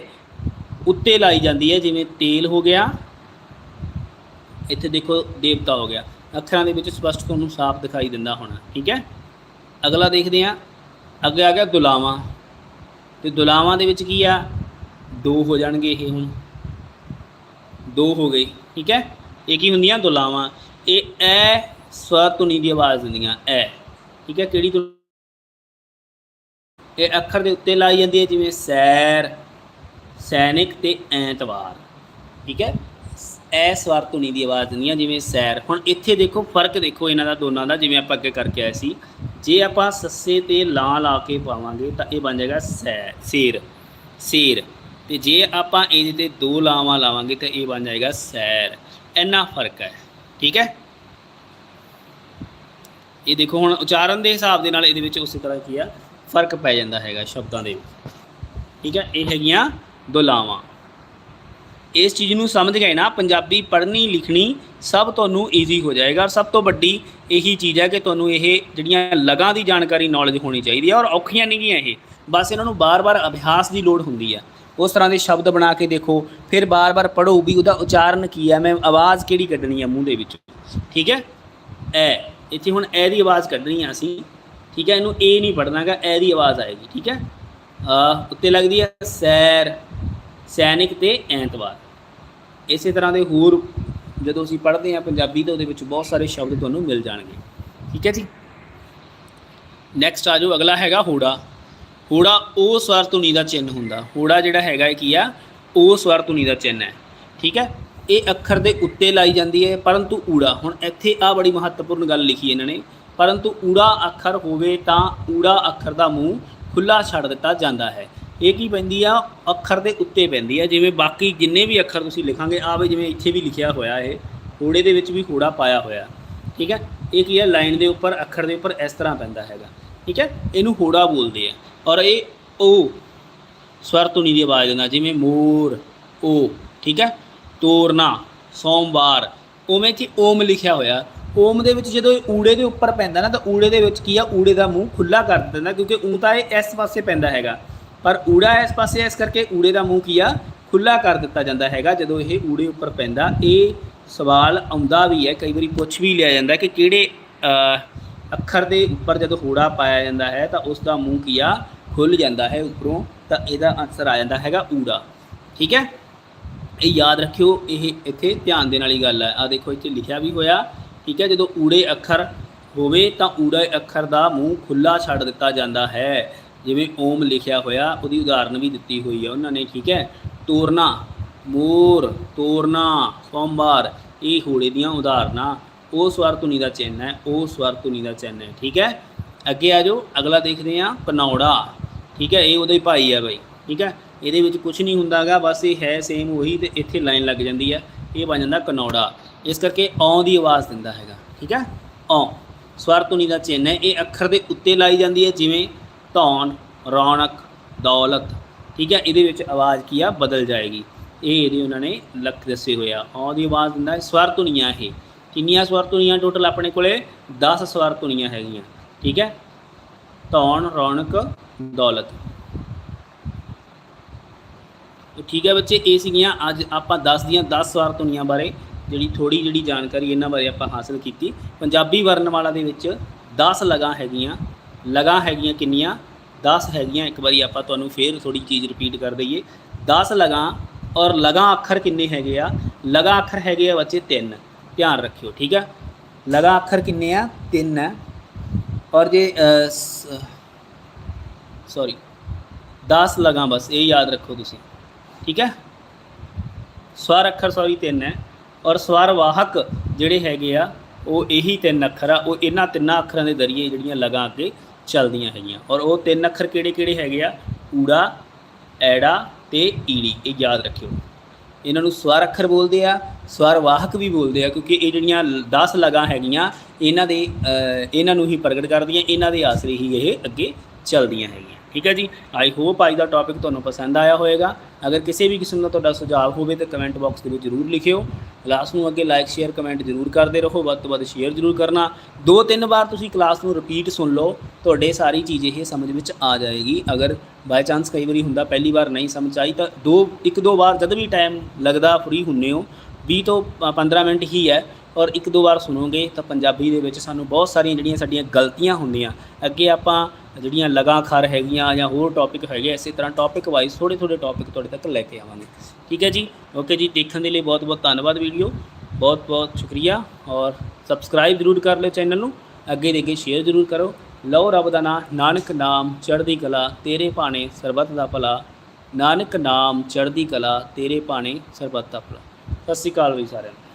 ਉੱਤੇ ਲਾਈ ਜਾਂਦੀ ਹੈ, ਜਿਵੇਂ ਤੇਲ ਹੋ ਗਿਆ, ਇੱਥੇ ਦੇਖੋ ਦੇਵਤਾ ਹੋ ਗਿਆ। ਅੱਖਰਾਂ ਦੇ ਵਿੱਚ ਸਪਸ਼ਟ ਤੁਹਾਨੂੰ ਸਾਫ਼ ਦਿਖਾਈ ਦਿੰਦਾ ਹੋਣਾ, ਠੀਕ ਹੈ? ਅਗਲਾ ਦੇਖਦੇ ਹਾਂ। ਅੱਗੇ ਆ ਗਿਆ ਦੁਲਾਵਾਂ। ਤੇ ਦੁਲਾਵਾਂ ਦੇ ਵਿੱਚ ਕੀ ਆ? ਦੋ ਹੋ ਜਾਣਗੇ ਇਹ ਹੁਣ। ਦੋ ਹੋ ਗਏ, ਠੀਕ ਹੈ? ਇਹ ਕੀ ਹੁੰਦੀਆਂ? ਦੁਲਾਵਾਂ। ਇਹ ਐ ਸਵਰ ਧੁਨੀ ਦੀ ਆਵਾਜ਼ ਦਿੰਦੀਆਂ ਐ। ਠੀਕ ਹੈ, ਕਿਹੜੀ ਧੁਨੀ ਇਹ ਅੱਖਰ ਦੇ ਉੱਤੇ ਲਾਈ ਜਾਂਦੀ ਹੈ, ਜਿਵੇਂ ਸੈਰ, ਸੈਨਿਕ ਤੇ ਐਤਵਾਰ। ਠੀਕ ਹੈ? ਐ ਸਵਰ ਧੁਨੀ ਦੀ ਆਵਾਜ਼ ਦਿੰਦੀਆਂ ਜਿਵੇਂ ਸੈਰ। ਹੁਣ ਇੱਥੇ ਦੇਖੋ, ਫ਼ਰਕ ਦੇਖੋ ਇਹਨਾਂ ਦਾ, ਦੋਨਾਂ ਦਾ, ਜਿਵੇਂ ਆਪਾਂ ਅੱਗੇ ਕਰਕੇ ਆਏ ਸੀ। ਜੇ ਆਪਾਂ ਸੱਸੇ ਤੇ ਲਾ ਲਾ ਕੇ ਪਾਵਾਂਗੇ, ਤਾਂ ਇਹ ਬਣ ਜਾਏਗਾ ਸੈਰ ਸੇਰ ਸੇਰ। ਤੇ ਜੇ ਆਪਾਂ ਇਹਦੇ ਤੇ ਦੋ ਲਾਵਾਂ ਲਾਵਾਂਗੇ, ਤਾਂ ਇਹ ਬਣ ਜਾਏਗਾ ਸੈਰ। ਇੰਨਾ ਫ਼ਰਕ ਹੈ। ਠੀਕ ਹੈ? ਇਹ ਦੇਖੋ ਹੁਣ ਉਚਾਰਨ ਦੇ ਹਿਸਾਬ ਦੇ ਨਾਲ ਇਹਦੇ ਵਿੱਚ ਉਸੇ ਤਰ੍ਹਾਂ ਕੀ ਆ, ਫ਼ਰਕ ਪੈ ਜਾਂਦਾ ਹੈਗਾ ਸ਼ਬਦਾਂ ਦੇ ਵਿੱਚ। ਠੀਕ ਹੈ ਇਹ ਹੈਗੀਆਂ ਦੁਲਾਵਾਂ। ਇਸ ਚੀਜ਼ ਨੂੰ ਸਮਝ ਗਏ ਨਾ ਪੰਜਾਬੀ ਪੜ੍ਹਨੀ ਲਿਖਣੀ ਸਭ ਤੁਹਾਨੂੰ ਈਜ਼ੀ ਹੋ ਜਾਏਗਾ ਔਰ ਸਭ ਤੋਂ ਵੱਡੀ ਇਹੀ ਚੀਜ਼ ਹੈ ਕਿ ਤੁਹਾਨੂੰ ਇਹ ਜਿਹੜੀਆਂ ਲਗਾਂ ਦੀ ਜਾਣਕਾਰੀ ਨੌਲੇਜ ਹੋਣੀ ਚਾਹੀਦੀ ਹੈ ਔਰ ਔਖੀਆਂ ਨਹੀਂ ਗੀਆਂ ਇਹ। ਬਸ ਇਹਨਾਂ ਨੂੰ ਬਾਰ-ਬਾਰ ਅਭਿਆਸ ਦੀ ਲੋੜ ਹੁੰਦੀ ਹੈ। ਉਸ ਤਰ੍ਹਾਂ ਦੇ ਸ਼ਬਦ ਬਣਾ ਕੇ ਦੇਖੋ, ਫਿਰ ਬਾਰ-ਬਾਰ ਪੜ੍ਹੋ ਵੀ ਉਹਦਾ ਉਚਾਰਨ ਕੀ ਹੈ, ਮੈਂ ਆਵਾਜ਼ ਕਿਹੜੀ ਕੱਢਣੀ ਹੈ ਮੂੰਹ ਦੇ ਵਿੱਚ। ਠੀਕ ਹੈ? ਐ। ਇੱਥੇ ਹੁਣ ਐ ਦੀ ਆਵਾਜ਼ ਕੱਢਣੀ ਆ ਅਸੀਂ, ਠੀਕ ਹੈ? ਇਹਨੂੰ ਏ ਨਹੀਂ ਪੜਨਾਗਾ ਐ ਦੀ ਆਵਾਜ਼ ਆਏਗੀ, ਠੀਕ ਹੈ? ਆ ਉੱਤੇ ਲੱਗਦੀ ਹੈ ਸੈਰ, ਸੈਨਿਕ ਤੇ ਐਤਵਾਰ। ਇਸੇ ਤਰ੍ਹਾਂ ਦੇ ਹੋਰ ਜਦੋਂ ਅਸੀਂ ਪੜ੍ਹਦੇ ਹਾਂ ਪੰਜਾਬੀ ਤਾਂ ਉਹਦੇ ਵਿੱਚ ਬਹੁਤ ਸਾਰੇ ਸ਼ਬਦ ਤੁਹਾਨੂੰ ਮਿਲ ਜਾਣਗੇ, ਠੀਕ ਹੈ ਜੀ? ਨੈਕਸਟ ਆ ਜਾਓ, ਅਗਲਾ ਹੈਗਾ ਹੋੜਾ। ਹੋੜਾ ਉਹ ਸਵਰ ਧੁਨੀ ਦਾ ਚਿੰਨ ਹੁੰਦਾ। ਹੋੜਾ ਜਿਹੜਾ ਹੈਗਾ ਇਹ ਕੀ ਆ? ਉਹ ਸਵਰ ਧੁਨੀ ਦਾ ਚਿੰਨ ਹੈ, ਠੀਕ ਹੈ? ਇਹ ਅੱਖਰ ਦੇ ਉੱਤੇ ਲਾਈ ਜਾਂਦੀ ਹੈ, ਪਰੰਤੂ ਊੜਾ। ਹੁਣ ਇੱਥੇ ਆ ਬੜੀ ਮਹੱਤਵਪੂਰਨ ਗੱਲ ਲਿਖੀ ਇਹਨਾਂ ਨੇ। ਪਰੰਤੂ ਊੜਾ ਅੱਖਰ ਹੋਵੇ ਤਾਂ ਊੜਾ ਅੱਖਰ ਦਾ ਮੂੰਹ ਖੁੱਲਾ ਛੱਡ ਦਿੱਤਾ ਜਾਂਦਾ ਹੈ। ਇਹ ਕੀ ਪੈਂਦੀ ਆ? ਅੱਖਰ ਦੇ ਉੱਤੇ ਪੈਂਦੀ ਆ। ਜਿਵੇਂ ਬਾਕੀ ਜਿੰਨੇ ਵੀ ਅੱਖਰ ਤੁਸੀਂ ਲਿਖਾਂਗੇ ਆ ਵੀ ਜਿਵੇਂ ਇੱਥੇ ਵੀ ਲਿਖਿਆ ਹੋਇਆ ਇਹ ਹੋੜੇ ਦੇ ਵਿੱਚ ਵੀ ਹੋੜਾ ਪਾਇਆ ਹੋਇਆ। ਠੀਕ ਹੈ? ਇਹ ਕੀ ਹੈ? ਲਾਈਨ ਦੇ ਉੱਪਰ, ਅੱਖਰ ਦੇ ਉੱਪਰ ਇਸ ਤਰ੍ਹਾਂ ਪੈਂਦਾ ਹੈਗਾ। ਠੀਕ ਹੈ? ਇਹਨੂੰ ਹੋੜਾ ਬੋਲਦੇ ਆ। ਔਰ ਇਹ ਉਹ ਸਵਰ ਧੁਨੀ ਦੀ ਆਵਾਜ਼ ਦਿੰਦਾ, ਜਿਵੇਂ ਮੋਰ, ਓ। ਠੀਕ ਹੈ? ਤੋਰਨਾ, ਸੋਮਵਾਰ। ਉਵੇਂ ਕਿ ਓਮ ਲਿਖਿਆ ਹੋਇਆ। ਓਮ ਦੇ ਵਿੱਚ ਜਦੋਂ ਇਹ ਊੜੇ ਦੇ ਉੱਪਰ ਪੈਂਦਾ ਨਾ, ਤਾਂ ਊੜੇ ਦੇ ਵਿੱਚ ਕੀ ਆ? ਊੜੇ ਦਾ ਮੂੰਹ ਖੁੱਲਾ ਕਰ ਦਿੰਦਾ ਕਿਉਂਕਿ ਊਂ ਤਾਂ ਇਹ ਇਸ ਪਾਸੇ ਪੈਂਦਾ ਹੈਗਾ। ਪਰ ਊੜਾ ਇਸ ਪਾਸੇ, ਇਸ ਕਰਕੇ ਊੜੇ ਦਾ ਮੂੰਹ ਕੀ ਆ? ਖੁੱਲਾ ਕਰ ਦਿੱਤਾ ਜਾਂਦਾ ਹੈਗਾ, ਜਦੋਂ ਇਹ ਊੜੇ ਉੱਪਰ ਪੈਂਦਾ। ਇਹ ਸਵਾਲ ਆਉਂਦਾ ਵੀ ਹੈ, ਕਈ ਵਾਰੀ ਪੁੱਛ ਵੀ ਲਿਆ ਜਾਂਦਾ ਕਿ ਕਿਹੜੇ ਅੱਖਰ ਦੇ ਉੱਪਰ ਜਦੋਂ ਹੂੜਾ ਪਾਇਆ ਜਾਂਦਾ ਹੈ, ਤਾਂ ਉਸ ਦਾ ਮੂੰਹ ਕੀ ਆ? ਖੁੱਲ ਜਾਂਦਾ ਹੈ ਉੱਪਰੋਂ, ਤਾਂ ਇਹਦਾ ਆਨਸਰ ਆ ਜਾਂਦਾ ਹੈਗਾ ਊੜਾ। ਠੀਕ ਹੈ? ਇਹ ਯਾਦ ਰੱਖਿਓ, ਇਹ ਇੱਥੇ ਧਿਆਨ ਦੇਣ ਵਾਲੀ ਗੱਲ ਹੈ। ਆ ਦੇਖੋ, ਇੱਥੇ ਲਿਖਿਆ ਵੀ ਹੋਇਆ, ਠੀਕ ਹੈ, ਜਦੋਂ ਊੜੇ ਅੱਖਰ ਹੋਵੇ ਤਾਂ ਊੜੇ ਅੱਖਰ ਦਾ ਮੂੰਹ ਖੁੱਲਾ ਛੱਡ ਦਿੱਤਾ ਜਾਂਦਾ ਹੈ। ਜਿਵੇਂ ਓਮ ਲਿਖਿਆ ਹੋਇਆ, ਉਹਦੀ ਉਦਾਹਰਨ ਵੀ ਦਿੱਤੀ ਹੋਈ ਹੈ ਉਹਨਾਂ ਨੇ, ਠੀਕ ਹੈ। ਤੋਰਨਾ, ਮੋਰ, ਤੋਰਨਾ, ਸੋਮਵਾਰ, ਇਹ ਹੋੜੇ ਦੀਆਂ ਉਦਾਹਰਨਾਂ। ਉਹ ਸਵਰ ਧੁਨੀ ਦਾ ਚਿੰਨ੍ਹ ਹੈ, ਉਹ ਸਵਰ ਧੁਨੀ ਦਾ ਚਿੰਨ੍ਹ ਹੈ, ਠੀਕ ਹੈ। ਅੱਗੇ ਆ ਜਾਓ, ਅਗਲਾ ਦੇਖਦੇ ਹਾਂ, ਪਨੌੜਾ, ਠੀਕ ਹੈ, ਇਹ ਉਹਦੇ ਭਾਈ ਹੈ ਬਾਈ, ਠੀਕ ਹੈ। ਇਹਦੇ ਵਿੱਚ ਕੁਝ ਨਹੀਂ ਹੁੰਦਾਗਾ, ਬਸ ਇਹ ਹੈ ਸੇਮ ਉਹੀ ਤੇ ਇੱਥੇ ਲਾਈਨ ਲੱਗ ਜਾਂਦੀ ਹੈ ਇਹ ਬਣ ਜਾਂਦਾ ਕਨੌੜਾ। ਇਸ ਕਰਕੇ ਔ ਦੀ ਆਵਾਜ਼ ਦਿੰਦਾ ਹੈਗਾ, ਠੀਕ ਹੈ ਔ, ਸਵਰ ਧੁਨੀ ਦਾ ਚਿੰਨ੍ਹ ਹੈ, ਇਹ ਅੱਖਰ ਦੇ ਉੱਤੇ ਲਾਈ ਜਾਂਦੀ ਹੈ, ਜਿਵੇਂ ਧੌਣ, ਰੌਣਕ, ਦੌਲਤ, ਠੀਕ ਹੈ ਇਹਦੇ ਵਿੱਚ ਆਵਾਜ਼ ਕੀ ਆ? ਬਦਲ ਜਾਏਗੀ। ਇਹ ਇਹਦੇ ਉਹਨਾਂ ਨੇ ਲੱਖ ਦੱਸੇ ਹੋਇਆ ਔ ਦੀ ਆਵਾਜ਼ ਦਿੰਦਾ ਹੈ, ਸਵਰ ਧੁਨੀਆਂ ਇਹ। ਕਿੰਨੀਆਂ ਸਵਰ ਧੁਨੀਆਂ ਟੋਟਲ ਆਪਣੇ ਕੋਲੇ? 10 ਸਵਰ ਧੁਨੀਆਂ ਹੈਗੀਆਂ, ਠੀਕ ਹੈ ਧੌਣ, ਰੌਣਕ, ਦੌਲਤ। ਠੀਕ ਹੈ ਬੱਚੇ, ਇਹ ਸੀਗੀਆਂ ਅੱਜ ਆਪਾਂ 10 ਦੀਆਂ 10 ਸਵਾਰ ਧੁਨੀਆਂ ਬਾਰੇ, ਜਿਹੜੀ ਥੋੜੀ ਜਿਹੜੀ ਜਾਣਕਾਰੀ ਇਹਨਾਂ ਬਾਰੇ ਆਪਾਂ ਹਾਸਲ ਕੀਤੀ। ਪੰਜਾਬੀ ਵਰਨਮਾਲਾ ਦੇ ਵਿੱਚ 10 ਲਗਾਂ ਹੈਗੀਆਂ ਲਗਾਂ ਹੈਗੀਆਂ ਕਿੰਨੀਆਂ? 10 ਹੈਗੀਆਂ, ਇੱਕ ਵਾਰੀ ਆਪਾਂ ਤੁਹਾਨੂੰ ਫੇਰ ਥੋੜੀ ਚੀਜ਼ ਰਿਪੀਟ ਕਰ ਦਈਏ। 10 ਲਗਾਂ ਔਰ ਲਗਾਂ ਅੱਖਰ ਕਿੰਨੇ ਹੈਗੇ ਆ? ਲਗਾ ਅੱਖਰ ਹੈਗੇ ਆ ਬੱਚੇ 3 ਧਿਆਨ ਰੱਖਿਓ, ਠੀਕ ਆ? ਲਗਾ ਅੱਖਰ ਕਿੰਨੇ ਆ? 3 ਔਰ ਜੇ ਸੌਰੀ 10 ਲਗਾਂ ਬਸ, ਇਹ ਯਾਦ ਰੱਖੋ ਤੁਸੀਂ। ਠੀਕ ਹੈ? ਸਵਰ ਅੱਖਰ ਸੌਰੀ ਤਿੰਨ ਹੈ ਔਰ ਸਵਰ ਵਾਹਕ ਜਿਹੜੇ ਹੈਗੇ ਆ, ਉਹ ਇਹੀ ਤਿੰਨ ਅੱਖਰ ਆ, ਉਹ ਇਹਨਾਂ ਤਿੰਨਾਂ ਅੱਖਰਾਂ ਦੇ ਜ਼ਰੀਏ ਜਿਹੜੀਆਂ ਲਗਾਂ ਅੱਗੇ ਚੱਲਦੀਆਂ ਹੈਗੀਆਂ। ਔਰ ਉਹ ਤਿੰਨ ਅੱਖਰ ਕਿਹੜੇ ਕਿਹੜੇ ਹੈਗੇ ਆ? ਊੜਾ, ਐੜਾ ਤੇ ਈੜੀ, ਇਹ ਯਾਦ ਰੱਖਿਓ। ਇਹਨਾਂ ਨੂੰ ਸਵਰ ਅੱਖਰ ਬੋਲਦੇ ਆ, ਸਵਰ ਵਾਹਕ ਵੀ ਬੋਲਦੇ ਆ, ਕਿਉਂਕਿ ਇਹ ਜਿਹੜੀਆਂ 10 ਲਗਾਂ ਹੈਗੀਆਂ, ਇਹਨਾਂ ਦੇ ਇਹਨਾਂ ਨੂੰ ਹੀ ਪ੍ਰਗਟ ਕਰਦੀਆਂ, ਇਹਨਾਂ ਦੇ ਆਸਰੇ ਹੀ ਇਹ ਅੱਗੇ ਚੱਲਦੀਆਂ ਹੈਗੀਆਂ। ਠੀਕ ਹੈ ਜੀ? ਆਈ ਹੋਪ ਅੱਜ ਦਾ ਟੌਪਿਕ ਤੁਹਾਨੂੰ ਪਸੰਦ ਆਇਆ ਹੋਵੇਗਾ। ਅਗਰ ਕਿਸੇ ਵੀ ਕਿਸਮ ਦਾ ਤੁਹਾਡਾ ਸੁਝਾਅ ਹੋਵੇ ਤਾਂ ਕਮੈਂਟ ਬਾਕਸ ਦੇ ਵਿੱਚ ਜ਼ਰੂਰ ਲਿਖਿਓ। ਕਲਾਸ ਨੂੰ ਅੱਗੇ ਲਾਈਕ ਸ਼ੇਅਰ ਕਮੈਂਟ ਜ਼ਰੂਰ ਕਰਦੇ ਰਹੋ। ਵੱਧ ਤੋਂ ਵੱਧ ਸ਼ੇਅਰ ਜ਼ਰੂਰ ਕਰਨਾ। ਦੋ ਤਿੰਨ ਵਾਰ ਤੁਸੀਂ ਕਲਾਸ ਨੂੰ ਰਿਪੀਟ ਸੁਣ ਲਓ। ਤੁਹਾਡੇ ਸਾਰੀ ਚੀਜ਼ ਇਹ ਸਮਝ ਵਿੱਚ ਆ ਜਾਏਗੀ। ਅਗਰ ਬਾਈ ਚਾਂਸ ਕਈ ਵਾਰੀ ਹੁੰਦਾ ਪਹਿਲੀ ਵਾਰ ਨਹੀਂ ਸਮਝ ਆਈ ਤਾਂ ਦੋ, ਇੱਕ ਦੋ ਵਾਰ ਜਦ ਵੀ ਟਾਈਮ ਲੱਗਦਾ ਫ੍ਰੀ ਹੁੰਨੇ ਹੋ। 20 ਤੋਂ ਪ- 15 ਮਿੰਟ ਹੀ ਹੈ ਔਰ ਇੱਕ ਦੋ ਵਾਰ ਸੁਣੋਗੇ ਤਾਂ ਪੰਜਾਬੀ ਦੇ ਵਿੱਚ ਸਾਨੂੰ ਬਹੁਤ ਸਾਰੀਆਂ ਜਿਹੜੀਆਂ ਸਾਡੀਆਂ ਗਲਤੀਆਂ ਹੁੰਦੀਆਂ। ਅੱਗੇ ਆਪਾਂ ਜਿਹੜੀਆਂ ਲਗਾਂ ਖਰ ਹੈਗੀਆਂ ਜਾਂ ਹੋਰ ਟੌਪਿਕ ਹੈਗੇ ਇਸੇ ਤਰ੍ਹਾਂ ਟੌਪਿਕ ਵਾਈਜ਼ ਥੋੜੇ ਥੋੜੇ ਟੌਪਿਕ ਤੁਹਾਡੇ ਤੱਕ ਲੈ ਕੇ ਆਵਾਂਗੇ। ਠੀਕ ਹੈ ਜੀ? ਓਕੇ ਜੀ, ਦੇਖਣ ਦੇ ਲਈ ਬਹੁਤ ਬਹੁਤ ਧੰਨਵਾਦ ਵੀਡੀਓ। ਬਹੁਤ ਬਹੁਤ ਸ਼ੁਕਰੀਆ ਔਰ ਸਬਸਕ੍ਰਾਈਬ ਜ਼ਰੂਰ ਕਰ ਲਿਓ ਚੈਨਲ ਨੂੰ। ਅੱਗੇ ਦੇ ਕੇ ਸ਼ੇਅਰ ਜ਼ਰੂਰ ਕਰੋ। ਲਓ ਰੱਬ ਦਾ ਨਾਮ ਨਾਨਕ ਨਾਮ ਚੜ੍ਹਦੀ ਕਲਾ, ਤੇਰੇ ਭਾਣੇ ਸਰਬੱਤ ਦਾ ਭਲਾ। ਨਾਨਕ ਨਾਮ ਚੜ੍ਹਦੀ ਕਲਾ, ਤੇਰੇ ਭਾਣੇ ਸਰਬੱਤ ਦਾ ਭਲਾ। ਸਤਿ ਸ਼੍ਰੀ ਅਕਾਲ ਵੀ ਸਾਰਿਆਂ ਨੂੰ।